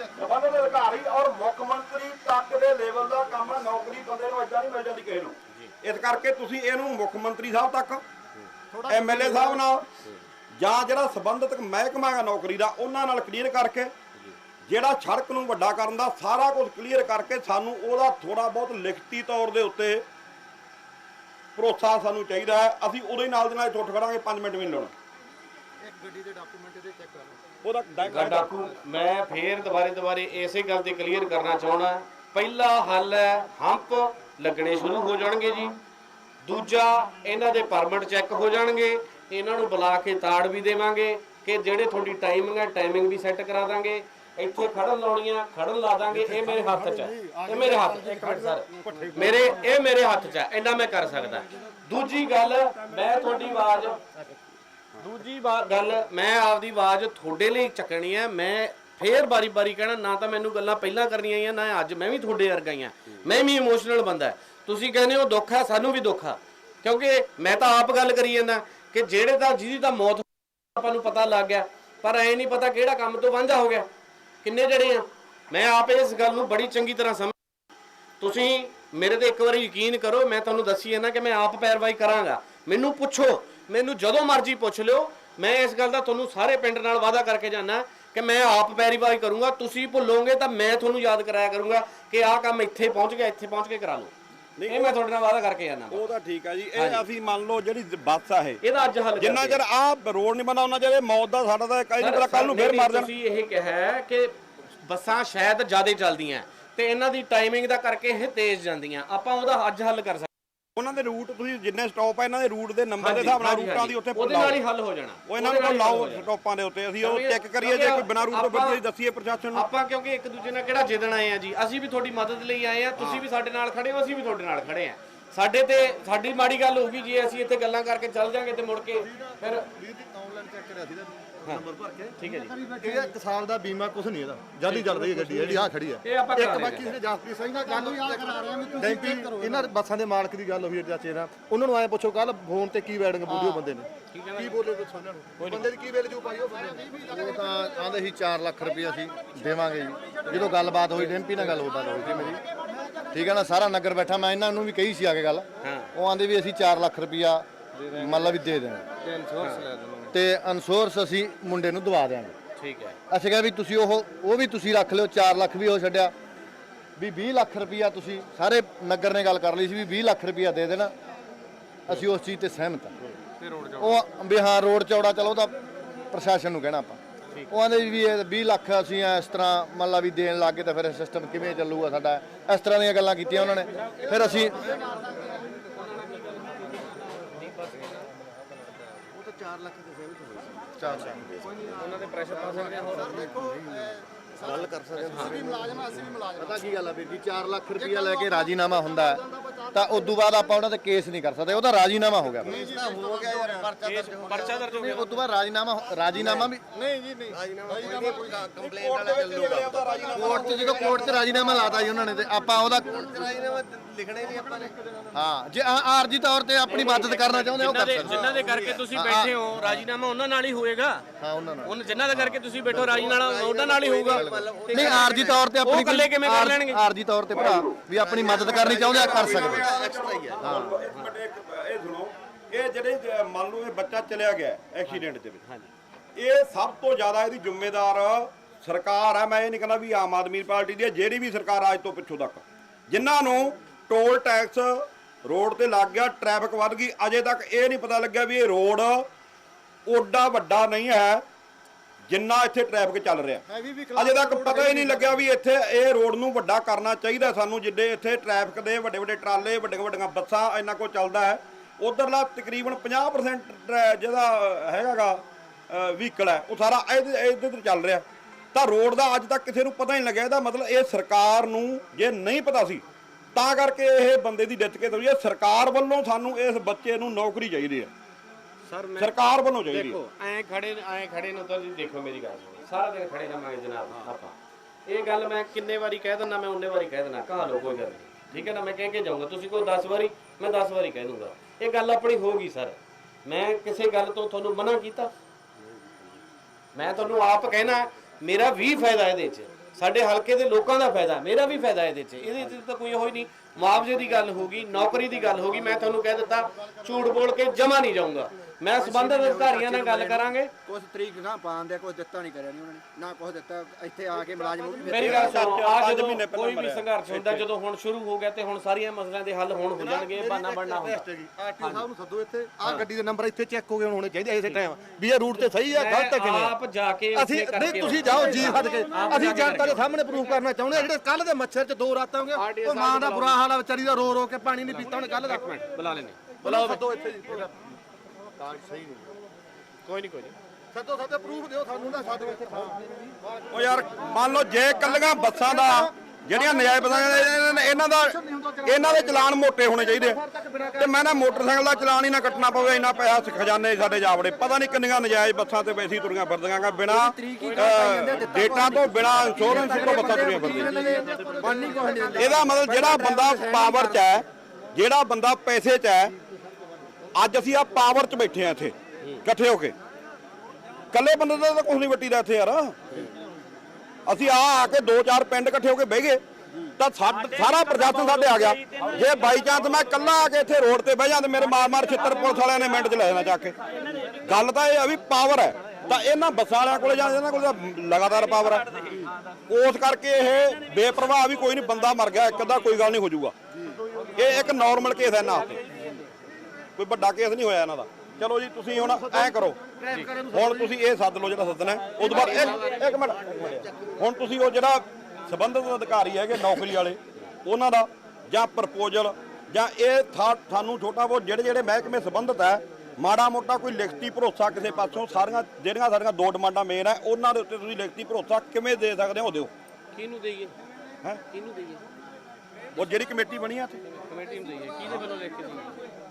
ਸੰਬੰਧਿਤ ਅਧਿਕਾਰੀ ਔਰ ਮੁੱਖ ਮੰਤਰੀ ਤੱਕ ਦੇ ਲੈਵਲ ਦਾ ਕੰਮ ਹੈ ਨੌਕਰੀ ਬੰਦੇ ਨੂੰ ਏਦਾਂ ਨਹੀਂ ਮਿਲ ਜਾਂਦੀ ਕਿਸੇ ਨੂੰ। ਇਸ ਕਰਕੇ ਤੁਸੀਂ ਇਹਨੂੰ ਮੁੱਖ ਮੰਤਰੀ ਸਾਹਿਬ ਤੱਕ ਐਮਐਲਏ ਸਾਹਿਬ ਨਾਲ ਜਾਂ। ਜਿਹੜਾ ਸੰਬੰਧਿਤ ਮਹਿਕਮਾ ਹੈ ਨੌਕਰੀ ਦਾ ਉਹਨਾਂ ਨਾਲ ਕਲੀਅਰ ਕਰਕੇ ਜਿਹੜਾ ਸੜਕ ਨੂੰ ਵੱਡਾ ਕਰਨ ਦਾ ਸਾਰਾ ਕੁਝ ਕਲੀਅਰ ਕਰਕੇ ਸਾਨੂੰ ਉਹਦਾ ਥੋੜਾ ਬਹੁਤ ਲਿਖਤੀ ਤੌਰ ਦੇ ਉੱਤੇ ਭਰੋਸਾ ਸਾਨੂੰ ਚਾਹੀਦਾ ਹੈ। ਅਸੀਂ ਉਹਦੇ ਨਾਲ ਦੇ ਨਾਲ ਉੱਠ ਖੜਾਂਗੇ 5 ਮਿੰਟ ਵੀ ਨਹੀਂ ਲਾਉਣਾ। ਇੱਕ ਗੱਡੀ ਦੇ ਡਾਕੂਮੈਂਟ ਇਹਦੇ ਚੈੱਕ ਕਰਾ ਉਹਦਾ ਗਾ ਡਾਕੂ ਮੈਂ ਫੇਰ ਦੁਬਾਰੇ ਦੁਬਾਰੇ ਇਸੇ ਗੱਲ ਤੇ ਕਲੀਅਰ ਕਰਨਾ ਚਾਹਣਾ ਪਹਿਲਾ ਹੱਲ ਹੈ ਹੰਪ ਲੱਗਣੇ ਸ਼ੁਰੂ ਹੋ ਜਾਣਗੇ ਜੀ। ਦੂਜਾ ਇਹਨਾਂ ਦੇ ਪਰਮਿਟ ਚੈੱਕ ਹੋ ਜਾਣਗੇ ਇਹਨਾਂ ਨੂੰ ਬੁਲਾ ਕੇ ਤਾੜ ਵੀ ਦੇਵਾਂਗੇ ਕਿ ਜਿਹੜੇ ਤੁਹਾਡੀ ਟਾਈਮਿੰਗ ਹੈ ਟਾਈਮਿੰਗ ਵੀ ਸੈੱਟ ਕਰਾ ਦਾਂਗੇ। ਇੱਥੇ ਖੜਨ ਲਾਉਣੀਆਂ ਖੜਨ ਲਾ ਦਾਂਗੇ ਇਹ ਮੇਰੇ ਹੱਥ 'ਚ ਹੈ। ਇਹ ਮੇਰੇ ਹੱਥ ਇੱਕ ਮਿੰਟ ਸਰ। ਮੇਰੇ ਇਹ ਮੇਰੇ ਹੱਥ 'ਚ ਹੈ। ਇੰਨਾ ਮੈਂ ਕਰ ਸਕਦਾ। ਦੂਜੀ ਗੱਲ ਮੈਂ ਤੁਹਾਡੀ ਆਵਾਜ਼ ਦੂਜੀ ਵਾਰ ਗੱਲ, ਮੈਂ ਆਪਦੀ ਆਵਾਜ਼ ਤੁਹਾਡੇ ਲਈ ਚੱਕਣੀ ਹੈ। ਮੈਂ ਫੇਰ ਬਾਰੀ-ਬਾਰੀ ਕਹਿਣਾ, ਨਾ ਤਾਂ ਮੈਨੂੰ ਗੱਲਾਂ ਪਹਿਲਾਂ ਕਰਨੀਆਂ ਆਈਆਂ, ਨਾ ਅੱਜ ਮੈਂ ਵੀ ਤੁਹਾਡੇ ਵਰਗਾ ਹੀ ਹਾਂ। ਮੈਂ ਵੀ ਇਮੋਸ਼ਨਲ ਬੰਦਾ ਤੁਸੀਂ ਕਹਿੰਦੇ ਹੋ ਦੁੱਖ ਹੈ, ਸਾਨੂੰ ਵੀ ਦੁੱਖ ਆ। ਕਿਉਂਕਿ ਮੈਂ ਤਾਂ ਆਪ ਗੱਲ ਕਰੀ ਜਾਂਦਾ ਕਿ ਜਿਹੜੇ ਤਾਂ ਜਿਹਦੀ ਤਾਂ ਮੌਤ ਆਪਾਂ ਨੂੰ ਪਤਾ ਲੱਗ ਗਿਆ। ਪਰ ਐ ਨਹੀਂ ਪਤਾ ਕਿਹੜਾ ਕੰਮ ਤੋਂ ਵਾਂਝਾ ਹੋ ਗਿਆ। ਕਿੰਨੇ ਜਿਹੜੇ ਆ? ਮੈਂ ਆਪ ਇਸ ਗੱਲ ਨੂੰ ਬੜੀ ਚੰਗੀ ਤਰ੍ਹਾਂ ਸਮਝ ਤੁਸੀਂ ਮੇਰੇ ਤੇ ਇੱਕ ਵਾਰੀ ਯਕੀਨ ਕਰੋ, ਮੈਂ ਤੁਹਾਨੂੰ ਦੱਸੀ ਹੈ ਨਾ ਕਿ ਮੈਂ ਆਪ ਪੈਰਵਾਈ ਕਰਾਂਗਾ। ਮੈਨੂੰ ਪੁੱਛੋ ਮੈਨੂੰ ਜਦੋਂ ਮਰਜ਼ੀ ਪੁੱਛ ਲਿਓ। ਮੈਂ ਇਸ ਗੱਲ ਦਾ ਤੁਹਾਨੂੰ ਸਾਰੇ ਪਿੰਡ ਨਾਲ ਵਾਅਦਾ ਕਰਕੇ ਜਾਣਾ ਕਿ ਮੈਂ ਆਪ ਪੈਰਵਾਈ ਕਰੂੰਗਾ ਤੁਸੀਂ ਭੁੱਲੋਗੇ ਤਾਂ ਮੈਂ ਤੁਹਾਨੂੰ ਯਾਦ ਕਰਾਇਆ ਕਰੂੰਗਾ ਕਿ ਆਹ ਕੰਮ ਇੱਥੇ ਪਹੁੰਚ ਗਿਆ ਇੱਥੇ ਪਹੁੰਚ ਕੇ ਕਰਾ ਲਓ। ਇਹ ਮੈਂ ਤੁਹਾਡੇ ਨਾਲ ਵਾਅਦਾ ਕਰਕੇ ਜਾਣਾ ਉਹ ਤਾਂ ਠੀਕ ਹੈ ਜੀ। ਇਹ ਅਸੀਂ ਮੰਨ ਲਓ ਜਿਹੜੀ ਬੱਸ ਆ ਇਹ। ਇਹਦਾ ਅੱਜ ਹੱਲ ਜਿੰਨਾ ਚਿਰ ਆ ਰੋਡ ਨਹੀਂ ਬਣਦਾ ਉਹਨਾਂ ਚਿਰ ਮੌਤ ਦਾ ਸਾਡਾ ਤਾਂ ਕਈ ਨਹੀਂ ਪਤਾ ਕੱਲ ਨੂੰ ਫੇਰ ਮਰ ਜਾਣ। ਤੁਸੀਂ ਇਹ ਕਿਹਾ ਕਿ ਬੱਸਾਂ ਸ਼ਾਇਦ ਜ਼ਿਆਦਾ ਚੱਲਦੀਆਂ ਤੇ ਇਹਨਾਂ ਦੀ ਟਾਈਮਿੰਗ ਦਾ ਕਰਕੇ ਇਹ ਤੇਜ਼ ਜਾਂਦੀਆਂ। ਆਪਾਂ ਉਹਦਾ ਅੱਜ ਹੱਲ ਕਰ ਸਕਦੇ ਉਹਨਾਂ ਦੇ ਰੂਟ ਤੁਸੀਂ ਜਿੰਨੇ ਸਟਾਪ ਆ ਇਹਨਾਂ ਦੇ ਰੂਟ ਦੇ ਨੰਬਰ ਦੇ ਹਿਸਾਬ ਨਾਲ ਰੂਟਾਂ ਦੀ ਉੱਥੇ ਉਹਦੇ ਨਾਲ ਹੀ ਹੱਲ ਹੋ ਜਾਣਾ। ਉਹ ਇਹਨਾਂ ਨੂੰ ਲਾਓ। ਸਟਾਪਾਂ ਦੇ ਉੱਤੇ। ਅਸੀਂ ਉਹ ਚੈੱਕ ਕਰੀਏ ਜੇ ਕੋਈ ਬਿਨਾਂ ਰੂਟ ਤੋਂ ਬੱਜੀ ਦੱਸੀਏ ਪ੍ਰਸ਼ਾਸਨ ਨੂੰ। ਆਪਾਂ ਕਿਉਂਕਿ ਇੱਕ ਦੂਜੇ ਨਾਲ ਕਿਹੜਾ ਜਿੱਦਣ ਆਏ ਆ ਜੀ? ਅਸੀਂ ਵੀ ਤੁਹਾਡੀ ਮਦਦ ਲਈ ਆਏ ਆ ਤੁਸੀਂ ਵੀ ਸਾਡੇ ਨਾਲ ਖੜੇ ਹੋ ਅਸੀਂ ਵੀ ਤੁਹਾਡੇ ਨਾਲ ਖੜੇ ਆ। ਸਾਡੇ ਤੇ ਸਾਡੀ ਮਾੜੀ ਗੱਲ ਹੋਊਗੀ ਜੇ ਅਸੀਂ ਇੱਥੇ ਗੱਲਾਂ ਕਰਕੇ ਚੱਲ ਜਾਾਂਗੇ ਤੇ ਮੁੜ ਕੇ ਫਿਰ ਆਨਲਾਈਨ ਚੈੱਕ ਕਰਿਆ ਸੀ ਨੰਬਰ ਭਰ ਕੇ। ਠੀਕ ਹੈ ਜੀ। ਇਹ ਇੱਕ ਸਾਲ ਦਾ ਬੀਮਾ ਕੁਝ ਨਹੀਂ ਇਹਦਾ। ਜਲਦੀ ਚੱਲ ਰਹੀ ਹੈ ਗੱਡੀ ਜਿਹੜੀ ਆ ਖੜੀ ਹੈ। ਇਹ ਆਪਾਂ ਇੱਕ ਕਰਾ ਬਾਕੀ ਲੈਂਦੇ ਜਿਹੜੇ ਜਾਸਪ੍ਰੀਤ ਸਿੰਘ ਨਾਲ ਗੱਲ ਕਰਾ ਰਹੇ ਹਾਂ ਡੈਂਪੀ ਇਹਨਾਂ ਦੇ ਬੱਸਾਂ ਦੇ ਮਾਲਕ ਦੀ ਗੱਲ ਹੋਈ ਹੈ ਚਾਚੇ ਨਾਲ। ਉਹਨਾਂ ਨੂੰ ਐ ਪੁੱਛੋ ਕੱਲ ਫੋਨ ਤੇ ਕੀ ਵੈਡਿੰਗ ਬੋਲੀ ਉਹ ਬੰਦੇ ਨੇ। ਕੀ ਬੋਲੇ ਪੁੱਛੋ ਉਹਨਾਂ ਨੂੰ? ਬੰਦੇ ਦੀ ਕੀ ਵੇਲ ਜੂ ਪਾਈ ਉਹ? ਬੰਦੇ ਨੇ ਉਹ ਤਾਂ ਆਂਦੇ ਸੀ 4 ਲੱਖ ਰੁਪਏ ਅਸੀਂ ਦੇਵਾਂਗੇ ਜੀ। ਜਦੋਂ ਗੱਲਬਾਤ ਹੋਈ ਡੈਂਪੀ ਨਾਲ ਗੱਲਬਾਤ ਹੋਈ ਸੀ ਮੇਰੀ। ਠੀਕ ਹੈ ਨਾ ਸਾਰਾ ਨਗਰ ਬੈਠਾ ਮੈਂ ਇਹਨਾਂ ਨੂੰ ਵੀ ਕਹੀ ਸੀ ਆ ਕੇ ਗੱਲ। ਉਹ ਆਂਦੇ ਵੀ ਅਸੀਂ 4 ਲੱਖ ਰੁਪਇਆ ਮਤਲਬ ਵੀ ਦੇ ਦੇਵਾਂਗੇ ਤੇ ਅਨਸੋਰਸ ਅਸੀਂ ਮੁੰਡੇ ਨੂੰ ਦਵਾ ਦਿਆਂਗੇ। ਠੀਕ ਹੈ। ਅਸੀਂ ਕਿਹਾ ਵੀ ਤੁਸੀਂ ਉਹ ਉਹ ਵੀ ਤੁਸੀਂ ਰੱਖ ਲਿਓ 4 ਲੱਖ ਵੀ ਹੋ ਛੱਡਿਆ। ਵੀ 20 ਲੱਖ ਰੁਪਈਆ ਤੁਸੀਂ ਸਾਰੇ ਨਗਰ ਨੇ ਗੱਲ ਕਰ ਲਈ ਸੀ ਵੀ 20 ਲੱਖ ਰੁਪਈਆ ਦੇ ਦੇਣਾ। ਅਸੀਂ ਉਸ ਚੀਜ਼ ਤੇ ਸਹਿਮਤ ਹਾਂ। ਉਹ ਵੀ ਹਾਂ ਰੋਡ ਚੌੜਾ ਚਲੋ ਤਾਂ ਪ੍ਰਸ਼ਾਸਨ ਨੂੰ ਕਹਿਣਾ ਆਪਾਂ। ਉਹ ਆਂਦੇ ਵੀ ਇਹ 20 ਲੱਖ ਅਸੀਂ ਇਸ ਤਰ੍ਹਾਂ ਮੰਨ ਲਾ ਵੀ ਦੇਣ ਲੱਗੇ ਤਾਂ ਫਿਰ ਸਿਸਟਮ ਕਿਵੇਂ ਚੱਲੂਗਾ ਸਾਡਾ? ਇਸ ਤਰ੍ਹਾਂ ਦੀਆਂ ਗੱਲਾਂ ਕੀਤੀਆਂ ਉਹਨਾਂ ਨੇ। ਫਿਰ ਅਸੀਂ ਉਹ ਤਾਂ 4 ਲੱਖ 4 ਲੱਖ ਉਹਨਾਂ ਦੇ ਪ੍ਰੈਸ਼ਰ ਪਾ ਸਕਦੇ ਆ। ਹੋਰ ਗੱਲ ਕਰ ਸਕਦੇ ਹਾਂ ਅਸੀਂ ਵੀ ਮੁਲਾਜ਼ਮ ਅਸੀਂ ਵੀ ਮੁਲਾਜ਼ਮ ਪਤਾ ਕੀ ਗੱਲ ਆ ਵੀਰ ਜੀ 4 ਲੱਖ ਰੁਪਇਆ ਲੈ ਕੇ ਰਾਜੀਨਾਮਾ ਹੁੰਦਾ ਹੈ, ਤਾਂ ਉਸ ਤੋਂ ਬਾਅਦ ਆਪਾਂ ਉਹਨਾਂ ਤੇ ਕੇਸ ਨਹੀਂ ਕਰ ਸਕਦੇ ਉਹਦਾ ਰਾਜੀਨਾਮਾ ਹੋ ਗਿਆ ਹੋ ਗਿਆ ਯਾਰ ਪਰਚਾ ਦਰਜ ਹੋ ਪਰਚਾ ਦਰਜ ਹੋ ਗਿਆ। ਉਸ ਤੋਂ ਬਾਅਦ ਰਾਜੀਨਾਮਾ ਰਾਜੀਨਾਮਾ ਵੀ ਨਹੀਂ ਜੀ ਨਹੀਂ। ਰਾਜੀਨਾਮਾ ਕੋਈ ਕੰਪਲੇਂਟ ਵਾਲਾ ਚੱਲੂਗਾ ਕੋਰਟ 'ਚ ਜਦੋਂ ਕੋਰਟ 'ਚ ਰਾਜੀਨਾਮਾ ਲਾਤਾ ਜੀ ਉਹਨਾਂ ਨੇ ਤੇ ਆਪਾਂ ਉਹਦਾ ਰਾਜੀਨਾਮਾ ਲਿਖਣਾ ਹੀ ਨਹੀਂ ਆਪਾਂ ਨੇ। ਹਾਂ ਜੇ ਆ- ਆਰਜੀ ਤੌਰ ਤੇ ਆਪਣੀ ਮਦਦ ਕਰਨਾ ਚਾਹੁੰਦੇ ਆ, ਉਹ ਜਿਨ੍ਹਾਂ ਕਰ ਦੇ ਸਕਦੇ ਜਿਨ੍ਹਾਂ ਦੇ ਕਰਕੇ ਤੁਸੀਂ ਬੈਠੇ ਹੋ ਰਾਜੀਨਾਮਾ ਉਹਨਾਂ ਨਾਲ ਹੀ ਹੋਏਗਾ। ਹਾਂ ਉਹਨਾਂ ਨਾਲ। ਉਹਨਾਂ ਜਿਨ੍ਹਾਂ ਦੇ ਕਰਕੇ ਤੁਸੀਂ ਬੈਠੋ ਰਾਜੀਨਾਮਾ ਉਹਨਾਂ ਨਾਲ ਹੀ ਹੋਊਗਾ। ਨਹੀਂ ਆਰਜੀ ਤੌਰ ਤੇ ਆਪਣੀ ਇਕੱਲੇ ਕਿਵੇਂ ਕਰ ਲੈਣਗੇ? ਆਰਜੀ ਤੌਰ ਤੇ ਭਰਾ ਵੀ ਆਪਣੀ ਮਦਦ ਕਰਨੀ ਚਾਹੁੰਦੇ ਆ ਕਰ ਸਕਦੇ। ਇਹ ਸੁਣੋ। ਇਹ ਜਿਹੜੇ ਮੰਨ ਲਓ ਇਹ ਬੱਚਾ ਚਲਿਆ ਗਿਆ ਐਕਸੀਡੈਂਟ ਦੇ ਵਿੱਚ। ਹਾਂਜੀ। ਇਹ ਸਭ ਤੋਂ ਜ਼ਿਆਦਾ ਇਹਦੀ ਜ਼ਿੰਮੇਦਾਰ ਸਰਕਾਰ ਹੈ ਮੈਂ ਇਹ ਨਹੀਂ ਕਹਿੰਦਾ ਵੀ ਆਮ ਆਦਮੀ ਪਾਰਟੀ ਦੀ ਹੈ ਜਿਹੜੀ ਵੀ ਸਰਕਾਰ ਅੱਜ ਤੋਂ ਪਿੱਛੋਂ ਤੱਕ। ਜਿਨ੍ਹਾਂ ਨੂੰ ਟੋਲ ਟੈਕਸ ਰੋਡ ਤੇ ਲੱਗ ਗਿਆ ਟ੍ਰੈਫਿਕ ਵੱਧ ਗਈ ਅਜੇ ਤੱਕ ਇਹ ਨਹੀਂ ਪਤਾ ਲੱਗਿਆ ਵੀ ਇਹ ਰੋਡ ਓਡਾ ਵੱਡਾ ਨਹੀਂ ਹੈ। ਜਿੰਨਾ ਇੱਥੇ ਟ੍ਰੈਫਿਕ ਚੱਲ ਰਿਹਾ। ਅਜੇ ਤੱਕ ਪਤਾ ਹੀ ਨਹੀਂ ਲੱਗਿਆ ਵੀ ਇੱਥੇ ਇਹ ਰੋਡ ਨੂੰ ਵੱਡਾ ਕਰਨਾ ਚਾਹੀਦਾ ਸਾਨੂੰ ਜਿੱਡੇ ਇੱਥੇ ਟ੍ਰੈਫਿਕ ਦੇ ਵੱਡੇ ਵੱਡੇ ਟਰਾਲੇ ਵੱਡੀਆਂ ਵੱਡੀਆਂ ਬੱਸਾਂ ਇੰਨਾ ਕੋ ਚੱਲਦਾ ਹੈ। ਉਧਰਲਾ ਤਕਰੀਬਨ 50% ਟਰੈ- ਜਿਹਦਾ ਹੈਗਾਗਾ ਵਹੀਕਲ ਹੈ ਉਹ ਸਾਰਾ ਇਹਦੇ ਤੇ ਚੱਲ ਰਿਹਾ। ਤਾਂ ਰੋਡ ਦਾ ਅੱਜ ਤੱਕ ਕਿਸੇ ਨੂੰ ਪਤਾ ਹੀ ਨਹੀਂ ਲੱਗਿਆ ਇਹਦਾ ਮਤਲਬ ਇਹ ਸਰਕਾਰ ਨੂੰ ਜੇ ਨਹੀਂ ਪਤਾ ਸੀ ਤਾਂ ਕਰਕੇ ਇਹ ਬੰਦੇ ਦੀ ਡਿੱਥ ਕੇ ਹੋਈ ਹੈ। ਸਰਕਾਰ ਵੱਲੋਂ ਸਾਨੂੰ ਇਸ ਬੱਚੇ ਨੂੰ ਨੌਕਰੀ ਚਾਹੀਦੀ ਹੈ। ਸਰ ਮੈਂ ਸਰਕਾਰ ਵੱਲੋਂ ਚਾਹੀਦੀ ਹੈ। ਦੇਖੋ ਐ ਖੜੇ ਐ ਖੜੇ ਨੂੰ ਤਾਂ ਜੀ ਦੇਖੋ ਮੇਰੀ ਗੱਲ ਸੁਣੋ। ਸਾਰਾ ਦਿਨ ਖੜੇ ਰਹਾਂਗੇ ਜਨਾਬ ਆਪਾਂ। ਇਹ ਗੱਲ ਮੈਂ ਕਿੰਨੇ ਵਾਰੀ ਕਹਿ ਦਿੰਦਾ ਮੈਂ ਉਹਨੇ ਵਾਰੀ ਕਹਿ ਦਿੰਦਾ ਕਹਾ ਲੋ ਕੋਈ ਗੱਲ ਨਹੀਂ। ਠੀਕ ਹੈ ਨਾ ਮੈਂ ਕਹਿ ਕੇ ਜਾਊਂਗਾ। ਤੁਸੀਂ ਕੋਈ 10 ਵਾਰੀ ਮੈਂ 10 ਵਾਰੀ ਕਹਿ ਦੂੰਗਾ। ਇਹ ਗੱਲ ਆਪਣੀ ਹੋਗੀ ਸਰ। ਮੈਂ ਕਿਸੇ ਗੱਲ ਤੋਂ ਤੁਹਾਨੂੰ ਮਨਾ ਕੀਤਾ। ਮੈਂ ਤੁਹਾਨੂੰ ਆਪ ਕਹਿਣਾ ਮੇਰਾ ਵੀ ਫਾਇਦਾ ਇਹਦੇ 'ਚ। ਸਾਡੇ ਹਲਕੇ ਦੇ ਲੋਕਾਂ ਦਾ ਫਾਇਦਾ ਮੇਰਾ ਵੀ ਫਾਇਦਾ ਇਹਦੇ 'ਚ। ਇਹਦੇ 'ਚ ਤਾਂ ਕੋਈ ਹੋਈ ਨਹੀਂ। ਮੁਆਵਜ਼ੇ ਦੀ ਗੱਲ ਹੋਗੀ ਨੌਕਰੀ ਦੀ ਗੱਲ ਹੋਗੀ ਮੈਂ ਤੁਹਾਨੂੰ ਕਹਿ ਦਿੱਤਾ ਝੂਠ ਬੋਲ ਕੇ ਜਮਾ ਨਹੀਂ ਜਾਊਂਗਾ। ਮੈਂ ਸੰਬੰਧਿਤ ਅਧਿਕਾਰੀਆਂ ਨਾਲ ਗੱਲ ਕਰਾਂਗੇ। ਕੁਛ ਤਰੀਕ ਗਾਂ ਪਾਉਣ ਦੇ ਕੁਛ ਦਿੱਤਾ ਨਹੀਂ ਕਰਿਆ ਨਹੀਂ ਉਹਨਾਂ ਨੇ। ਨਾ ਕੁਛ ਦਿੱਤਾ ਇੱਥੇ ਆ ਕੇ ਮੁਲਾਜ਼ਮ ਉਹ ਵੀ ਮੇਰੀ ਗੱਲ ਸੁਣੋ ਆ ਜਦੋਂ ਕੋਈ ਵੀ। ਸੰਘਰਸ਼ ਹੁੰਦਾ ਜਦੋਂ ਹੁਣ ਸ਼ੁਰੂ ਹੋ ਗਿਆ ਤੇ ਹੁਣ ਸਾਰੀਆਂ ਮਸਲਿਆਂ ਦੇ ਹੱਲ ਹੁਣ ਹੋ ਜਾਣਗੇ ਬਾਨਾ ਬਣਨਾ ਹੁੰਦਾ। ਆਰਟੀਓ ਸਾਹਿਬ ਨੂੰ ਸੱਦੋ ਇੱਥੇ। ਆਹ ਗੱਡੀ ਦੇ ਨੰਬਰ ਇੱਥੇ ਚੈੱਕ ਹੋ ਗਏ ਹੋਣੇ ਚਾਹੀਦੇ ਇਸੇ ਟਾਈਮ ਵੀ ਇਹ ਰੂਟ ਤੇ ਸਹੀ ਹੈ ਗਲਤ ਹੈ ਕਿਵੇਂ। ਆਪ ਜਾ ਕੇ ਅਸੀਂ ਨਹੀਂ ਤੁਸੀਂ ਜਾਓ ਜੀ ਹੱਦ ਕੇ। ਅਸੀਂ ਜਨਤਾ ਦੇ ਸਾਹਮਣੇ ਪ੍ਰੂਫ ਕਰਨਾ ਚਾਹੁੰਦੇ ਆ ਜਿਹੜੇ ਕੱਲ ਦੇ ਮੱਛਰ 'ਚ ਦੋ ਰਾਤਾਂ ਹੋ ਗਈਆਂ ਉਹ ਮਾਂ ਦਾ ਬੁਰਾ ਹਾਲ ਆ ਵਿਚਾਰੀ ਦਾ ਰੋ ਰੋ ਕੇ ਪਾਣੀ ਨਹੀਂ ਪੀਤਾ ਉਹਨੇ ਕੱਲ ਦਾ ਬੁਲਾ ਲੈਣੇ ਬੁਲਾਓ ਸੱਦੋ ਇੱਥੇ ਜੀ। ਕਾਗਜ਼ ਸਹੀ ਨਹੀਂ ਕੋਈ ਨਹੀਂ ਕੋਈ ਨਹੀਂ। ਸੱਦੋ ਸੱਦੋ ਪ੍ਰੂਫ ਦਿਓ ਸਾਨੂੰ ਨਾ ਸੱਦੋ ਇੱਥੇ ਉਹ ਯਾਰ ਮੰਨ ਲਓ ਜੇ ਕੱਲੀਆਂ ਬੱਸਾਂ ਦਾ ਜਿਹੜੀਆਂ ਨਜਾਇਜ਼ ਬੱਸਾਂ ਇਹਨਾਂ- ਇਹਨਾਂ ਦਾ ਇਹਨਾਂ ਦੇ ਚਲਾਨ ਮੋਟੇ ਹੋਣੇ ਚਾਹੀਦੇ। ਆ। ਤੇ ਮੈਂ ਨਾ ਮੋਟਰਸਾਈਕਲ ਦਾ ਚਲਾਨ ਹੀ ਨਾ ਕੱਟਣਾ ਪਵੇ ਇੰਨਾ ਪੈਸਾ ਸ- ਖਜ਼ਾਨੇ 'ਚ ਸਾਡੇ ਜਾਵੜੇ। ਪਤਾ ਨਹੀਂ ਕਿੰਨੀਆਂ ਨਜਾਇਜ਼ ਬੱਸਾਂ ਤੇ ਵੈਸੀ ਤੁਰੀਆਂ ਫਿਰਦੀਆਂ ਗਾ ਬਿਨਾ ਡੇਟਾ ਤੋਂ ਬਿਨਾ ਇੰਸ਼ੋਰੈਂਸ ਤੋਂ ਬੱਸਾਂ ਤੁਰੀਆਂ ਫਿਰਦੀਆਂ। ਇਹਦਾ ਮਤਲਬ ਜਿਹੜਾ ਬੰਦਾ ਪਾਵਰ 'ਚ ਹੈ ਜਿਹੜਾ ਬੰਦਾ ਪੈਸੇ 'ਚ ਹੈ ਅੱਜ ਅਸੀਂ ਆ ਪਾਵਰ 'ਚ ਬੈਠੇ ਆ ਇੱਥੇ ਇਕੱਠੇ ਹੋ ਕੇ। ਇਕੱਲੇ ਬੰਦੇ ਦਾ ਤਾਂ ਕੁਝ ਨਹੀਂ ਵੱਟੀ ਦਾ ਇੱਥੇ ਯਾਰ। ਅਸੀਂ ਆ ਆ ਕੇ ਦੋ ਚਾਰ ਪਿੰਡ ਇਕੱਠੇ ਹੋ ਕੇ ਬਹਿ ਗਏ ਤਾਂ ਸਾਰਾ ਪ੍ਰਸ਼ਾਸਨ ਸਾਡੇ ਆ ਗਿਆ। ਜੇ ਬਾਈ ਚਾਂਸ ਮੈਂ ਇਕੱਲਾ ਆ ਕੇ ਇੱਥੇ ਰੋਡ ਤੇ ਬਹਿ ਜਾਂ ਤੇ ਮੇਰੇ ਮਾਰ ਮਾਰ ਛਿੱਤਰ ਪੁਲਿਸ ਵਾਲਿਆਂ ਨੇ ਮਿੰਟ 'ਚ ਲੈ ਜਾਣਾ ਚੱਕ ਕੇ। ਗੱਲ ਤਾਂ ਇਹ ਆ ਵੀ ਪਾਵਰ ਹੈ ਤਾਂ ਇਹਨਾਂ ਬੱਸਾਂ ਵਾਲਿਆਂ ਕੋਲੇ ਜਾਂ ਇਹਨਾਂ ਕੋਲ ਤਾਂ ਲਗਾਤਾਰ ਪਾਵਰ ਹੈ। ਉਸ ਕਰਕੇ ਇਹ ਬੇਪਰਵਾਹ ਵੀ ਕੋਈ ਨਹੀਂ ਬੰਦਾ ਮਰ ਗਿਆ ਇੱਕ ਅੱਧਾ ਕੋਈ ਗੱਲ ਨਹੀਂ ਹੋ ਜਾਊਗਾ। ਇਹ ਇੱਕ ਨਾਰਮਲ ਕੇਸ ਹੈ ਇਹਨਾਂ ਉੱਤੇ ਕੋਈ ਵੱਡਾ ਕੇਸ ਨਹੀਂ ਹੋਇਆ ਇਹਨਾਂ ਦਾ। ਚਲੋ ਜੀ ਤੁਸੀਂ ਹੁਣ ਐ ਕਰੋ। ਹੁਣ ਤੁਸੀਂ ਇਹ ਸੱਦ ਲਓ ਜਿਹੜਾ ਸੱਦਣਾ। ਉਸ ਤੋਂ ਬਾਅਦ ਇੱਕ ਇੱਕ ਮਿੰਟ। ਹੁਣ ਤੁਸੀਂ ਉਹ ਜਿਹੜਾ ਸੰਬੰਧਿਤ ਅਧਿਕਾਰੀ ਹੈਗੇ ਨੌਕਰੀ ਵਾਲੇ ਉਹਨਾਂ ਦਾ ਜਾਂ ਪ੍ਰਪੋਜ਼ਲ ਜਾਂ ਇਹ ਥਾ- ਤੁਹਾਨੂੰ ਛੋਟਾ ਬਹੁਤ ਜਿਹੜੇ ਜਿਹੜੇ ਮਹਿਕਮੇ ਸੰਬੰਧਿਤ ਹੈ ਮਾੜਾ ਮੋਟਾ ਕੋਈ ਲਿਖਤੀ ਭਰੋਸਾ ਕਿਸੇ ਪਾਸੋਂ ਸਾਰੀਆਂ ਜਿਹੜੀਆਂ ਸਾਡੀਆਂ ਦੋ ਡਿਮਾਂਡਾਂ ਮੇਨ ਹੈ ਉਹਨਾਂ ਦੇ ਉੱਤੇ ਤੁਸੀਂ ਲਿਖਤੀ ਭਰੋਸਾ ਕਿਵੇਂ ਦੇ ਸਕਦੇ ਹੋ ਉਹ ਦਿਓ। ਕਿਹਨੂੰ ਦੇਈਏ? ਹੈ? ਕਿਹਨੂੰ ਦੇਈਏ? ਉਹ ਜਿਹੜੀ ਕਮੇਟੀ ਬਣੀ ਆ ਇੱਥੇ। ਕਮੇਟੀ ਨੂੰ ਦੇਈਏ। ਕਿਹਦੇ ਵੱਲੋਂ ਲਿਖ ਕੇ ਦੇਈਏ?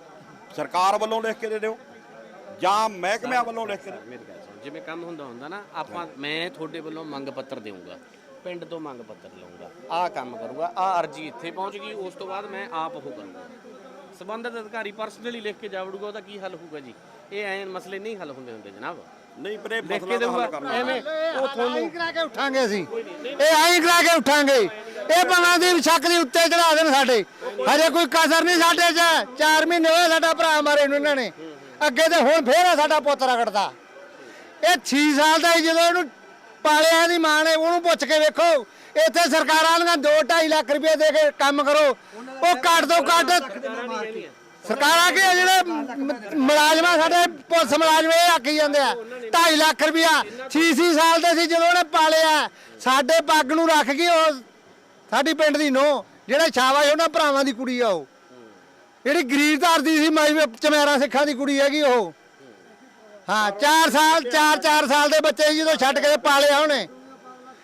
ਸਰਕਾਰ ਵੱਲੋਂ ਲਿਖ ਕੇ ਦੇ ਦਿਓ ਜਾਂ ਮਹਿਕਮਿਆਂ ਵੱਲੋਂ ਲਿਖ ਕੇ ਦਿਓ। ਮੇਰੀ ਗੱਲ ਸੁਣ। ਜਿਵੇਂ ਕੰਮ ਹੁੰਦਾ ਹੁੰਦਾ ਨਾ ਆਪਾਂ ਮੈਂ ਤੁਹਾਡੇ ਵੱਲੋਂ ਮੰਗ ਪੱਤਰ ਦੇਵਾਂਗਾ ਪਿੰਡ ਤੋਂ ਮੰਗ ਪੱਤਰ ਲਵਾਂਗਾ ਆਹ ਕੰਮ ਕਰੂੰਗਾ ਆਹ ਅਰਜੀ ਇੱਥੇ ਪਹੁੰਚ ਗਈ ਉਸ ਤੋਂ ਬਾਅਦ ਮੈਂ ਆਪ ਉਹ ਕਰੂੰਗਾ। ਸਬੰਧਤ ਅਧਿਕਾਰੀ ਪਰਸਨਲੀ ਲਿਖ ਕੇ ਜਾਵੜੂਗਾ ਉਹਦਾ ਕੀ ਹੱਲ ਹੋਊਗਾ ਜੀ? ਇਹ ਐਂ ਮਸਲੇ ਨਹੀਂ ਹੱਲ ਹੁੰਦੇ ਹੁੰਦੇ ਜਨਾਬ। ਨਹੀਂ ਪਰ ਇਹ ਲਿਖ ਕੇ ਤਾਂ ਹੱਲ ਦੇਊਗਾ। ਕਰਨਾ। ਐਵੇਂ ਉਹ ਤੁਹਾਨੂੰ ਕਰਾ ਕੇ ਉਠਾਂਗੇ ਅਸੀਂ। ਇਹ ਆਈ ਕਰਾ ਕੇ ਉਠਾਂਗੇ। ਇਹ ਭਾਵੇਂ ਦੀ ਸ਼ੱਕ ਦੇ ਉੱਤੇ ਚੜਾ ਦੇਣ ਸਾਡੇ। ਹਜੇ ਕੋਈ ਕਸਰ ਨਹੀਂ ਸਾਡੇ 'ਚ। 4 ਮਹੀਨੇ ਹੋਏ ਸਾਡਾ ਭਰਾ ਮਾਰੇ ਨੂੰ ਇਹਨਾਂ ਨੇ। ਅੱਗੇ ਤੇ ਹੁਣ ਫੇਰ ਆ ਸਾਡਾ ਪੁੱਤ ਰਗੜਦਾ। ਇਹ 6 ਸਾਲ ਦਾ ਸੀ ਜਦੋਂ ਇਹਨੂੰ ਪਾਲਿਆ ਇਹਦੀ ਮਾਂ ਨੇ ਉਹਨੂੰ ਪੁੱਛ ਕੇ ਵੇਖੋ ਇੱਥੇ ਸਰਕਾਰਾਂ ਵਾਲੀਆਂ 2.5 ਲੱਖ ਰੁਪਏ ਦੇ ਕੇ ਕੰਮ ਕਰੋ। ਉਹ ਘੱਟ ਤੋਂ ਘੱਟ ਸਰਕਾਰਾਂ ਕੀ ਆ ਜਿਹੜੇ ਮ- ਮੁਲਾਜ਼ਮਾਂ ਸਾਡੇ ਪੁਲਿਸ ਮੁਲਾਜ਼ਮ ਇਹ ਆਖੀ ਜਾਂਦੇ ਆ 2.5 ਲੱਖ ਰੁਪਇਆ। 6 ਸਾਲ ਦੇ ਸੀ ਜਦੋਂ ਉਹਨੇ ਪਾਲਿਆ। ਸਾਡੇ ਪੱਗ ਨੂੰ ਰੱਖ ਗਈ ਉਹ ਸਾਡੀ ਪਿੰਡ ਦੀ ਨੋ ਜਿਹੜਾ ਛਾਵਾ ਉਹਨਾਂ ਭਰਾਵਾਂ ਦੀ ਕੁੜੀ ਆ ਉਹ। ਜਿਹੜੀ ਗਰੀਬ ਧਰਦੀ ਸੀ, ਮਾਈ ਚਮੇਰਾ ਸਿੱਖਾਂ ਦੀ ਕੁੜੀ ਹੈਗੀ ਉਹ। ਹਾਂ 4 ਸਾਲ 4-4 ਸਾਲ ਦੇ ਬੱਚੇ ਸੀ ਜਦੋਂ ਛੱਡ ਕੇ ਪਾਲਿਆ ਉਹਨੇ।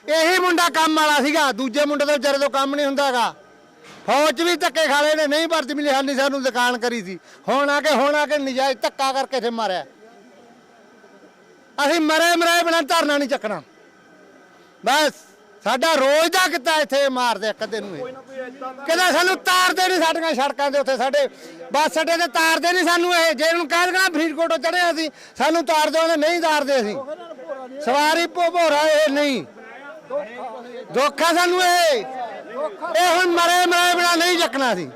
ਇਹੀ ਮੁੰਡਾ ਕੰਮ ਵਾਲਾ ਸੀਗਾ, ਦੂਜੇ ਮੁੰਡੇ ਤੋਂ ਵਿਚਾਰੇ ਤੋਂ ਕੰਮ ਨਹੀਂ ਹੁੰਦਾਗਾ ਫੌਜ ਵੀ ਧੱਕੇ ਖਾ ਲਏ ਨੇ ਨਹੀਂ ਭਰਤੀ ਮਿਲੀ ਹਾਲੀ ਸਾਨੂੰ ਦੁਕਾਨ ਕਰੀ ਸੀ। ਹੁਣ ਆ ਕੇ ਹੁਣ ਆ ਕੇ ਨਜਾਇਜ਼ ਧੱਕਾ ਕਰਕੇ ਤੇ ਮਾਰਿਆ। ਅਸੀਂ ਮਰੇ ਮਰੇ ਬਿਨਾਂ ਧਰਨਾ ਨਹੀਂ ਚੱਕਣਾ। ਬਸ ਸਾਡਾ ਰੋਜ਼ ਦਾ ਕਿੱਤਾ ਇੱਥੇ ਮਾਰਦੇ ਅੱਧੇ ਨੂੰ ਇਹ। ਕਹਿੰਦਾ ਸਾਨੂੰ ਤਾਰਦੇ ਨਹੀਂ ਸਾਡੀਆਂ ਸੜਕਾਂ ਦੇ ਉੱਤੇ ਸਾਡੇ ਬੱਸ ਅੱਡੇ ਤੇ ਤਾਰਦੇ ਨਹੀਂ ਸਾਨੂੰ ਇਹ। ਜੇ ਇਹਨੂੰ ਕਹਿ ਦੇਣਾ ਫਰੀਦਕੋਟੋਂ ਚੜਿਆ ਅਸੀਂ ਸਾਨੂੰ ਤਾਰਦੇ ਉਹਨੇ ਨਹੀਂ ਤਾਰਦੇ ਅਸੀਂ। ਸਵਾਰੀ ਭੋ- ਭੋਰਾ ਇਹ ਨਹੀਂ। ਦੁੱਖ ਆ ਸਾਨੂੰ ਇਹ। ਇਹ ਹੁਣ ਮਰੇ ਮਰੇ ਬਿਨਾ ਨਹੀਂ ਚੱਕਣਾ ਸੀ।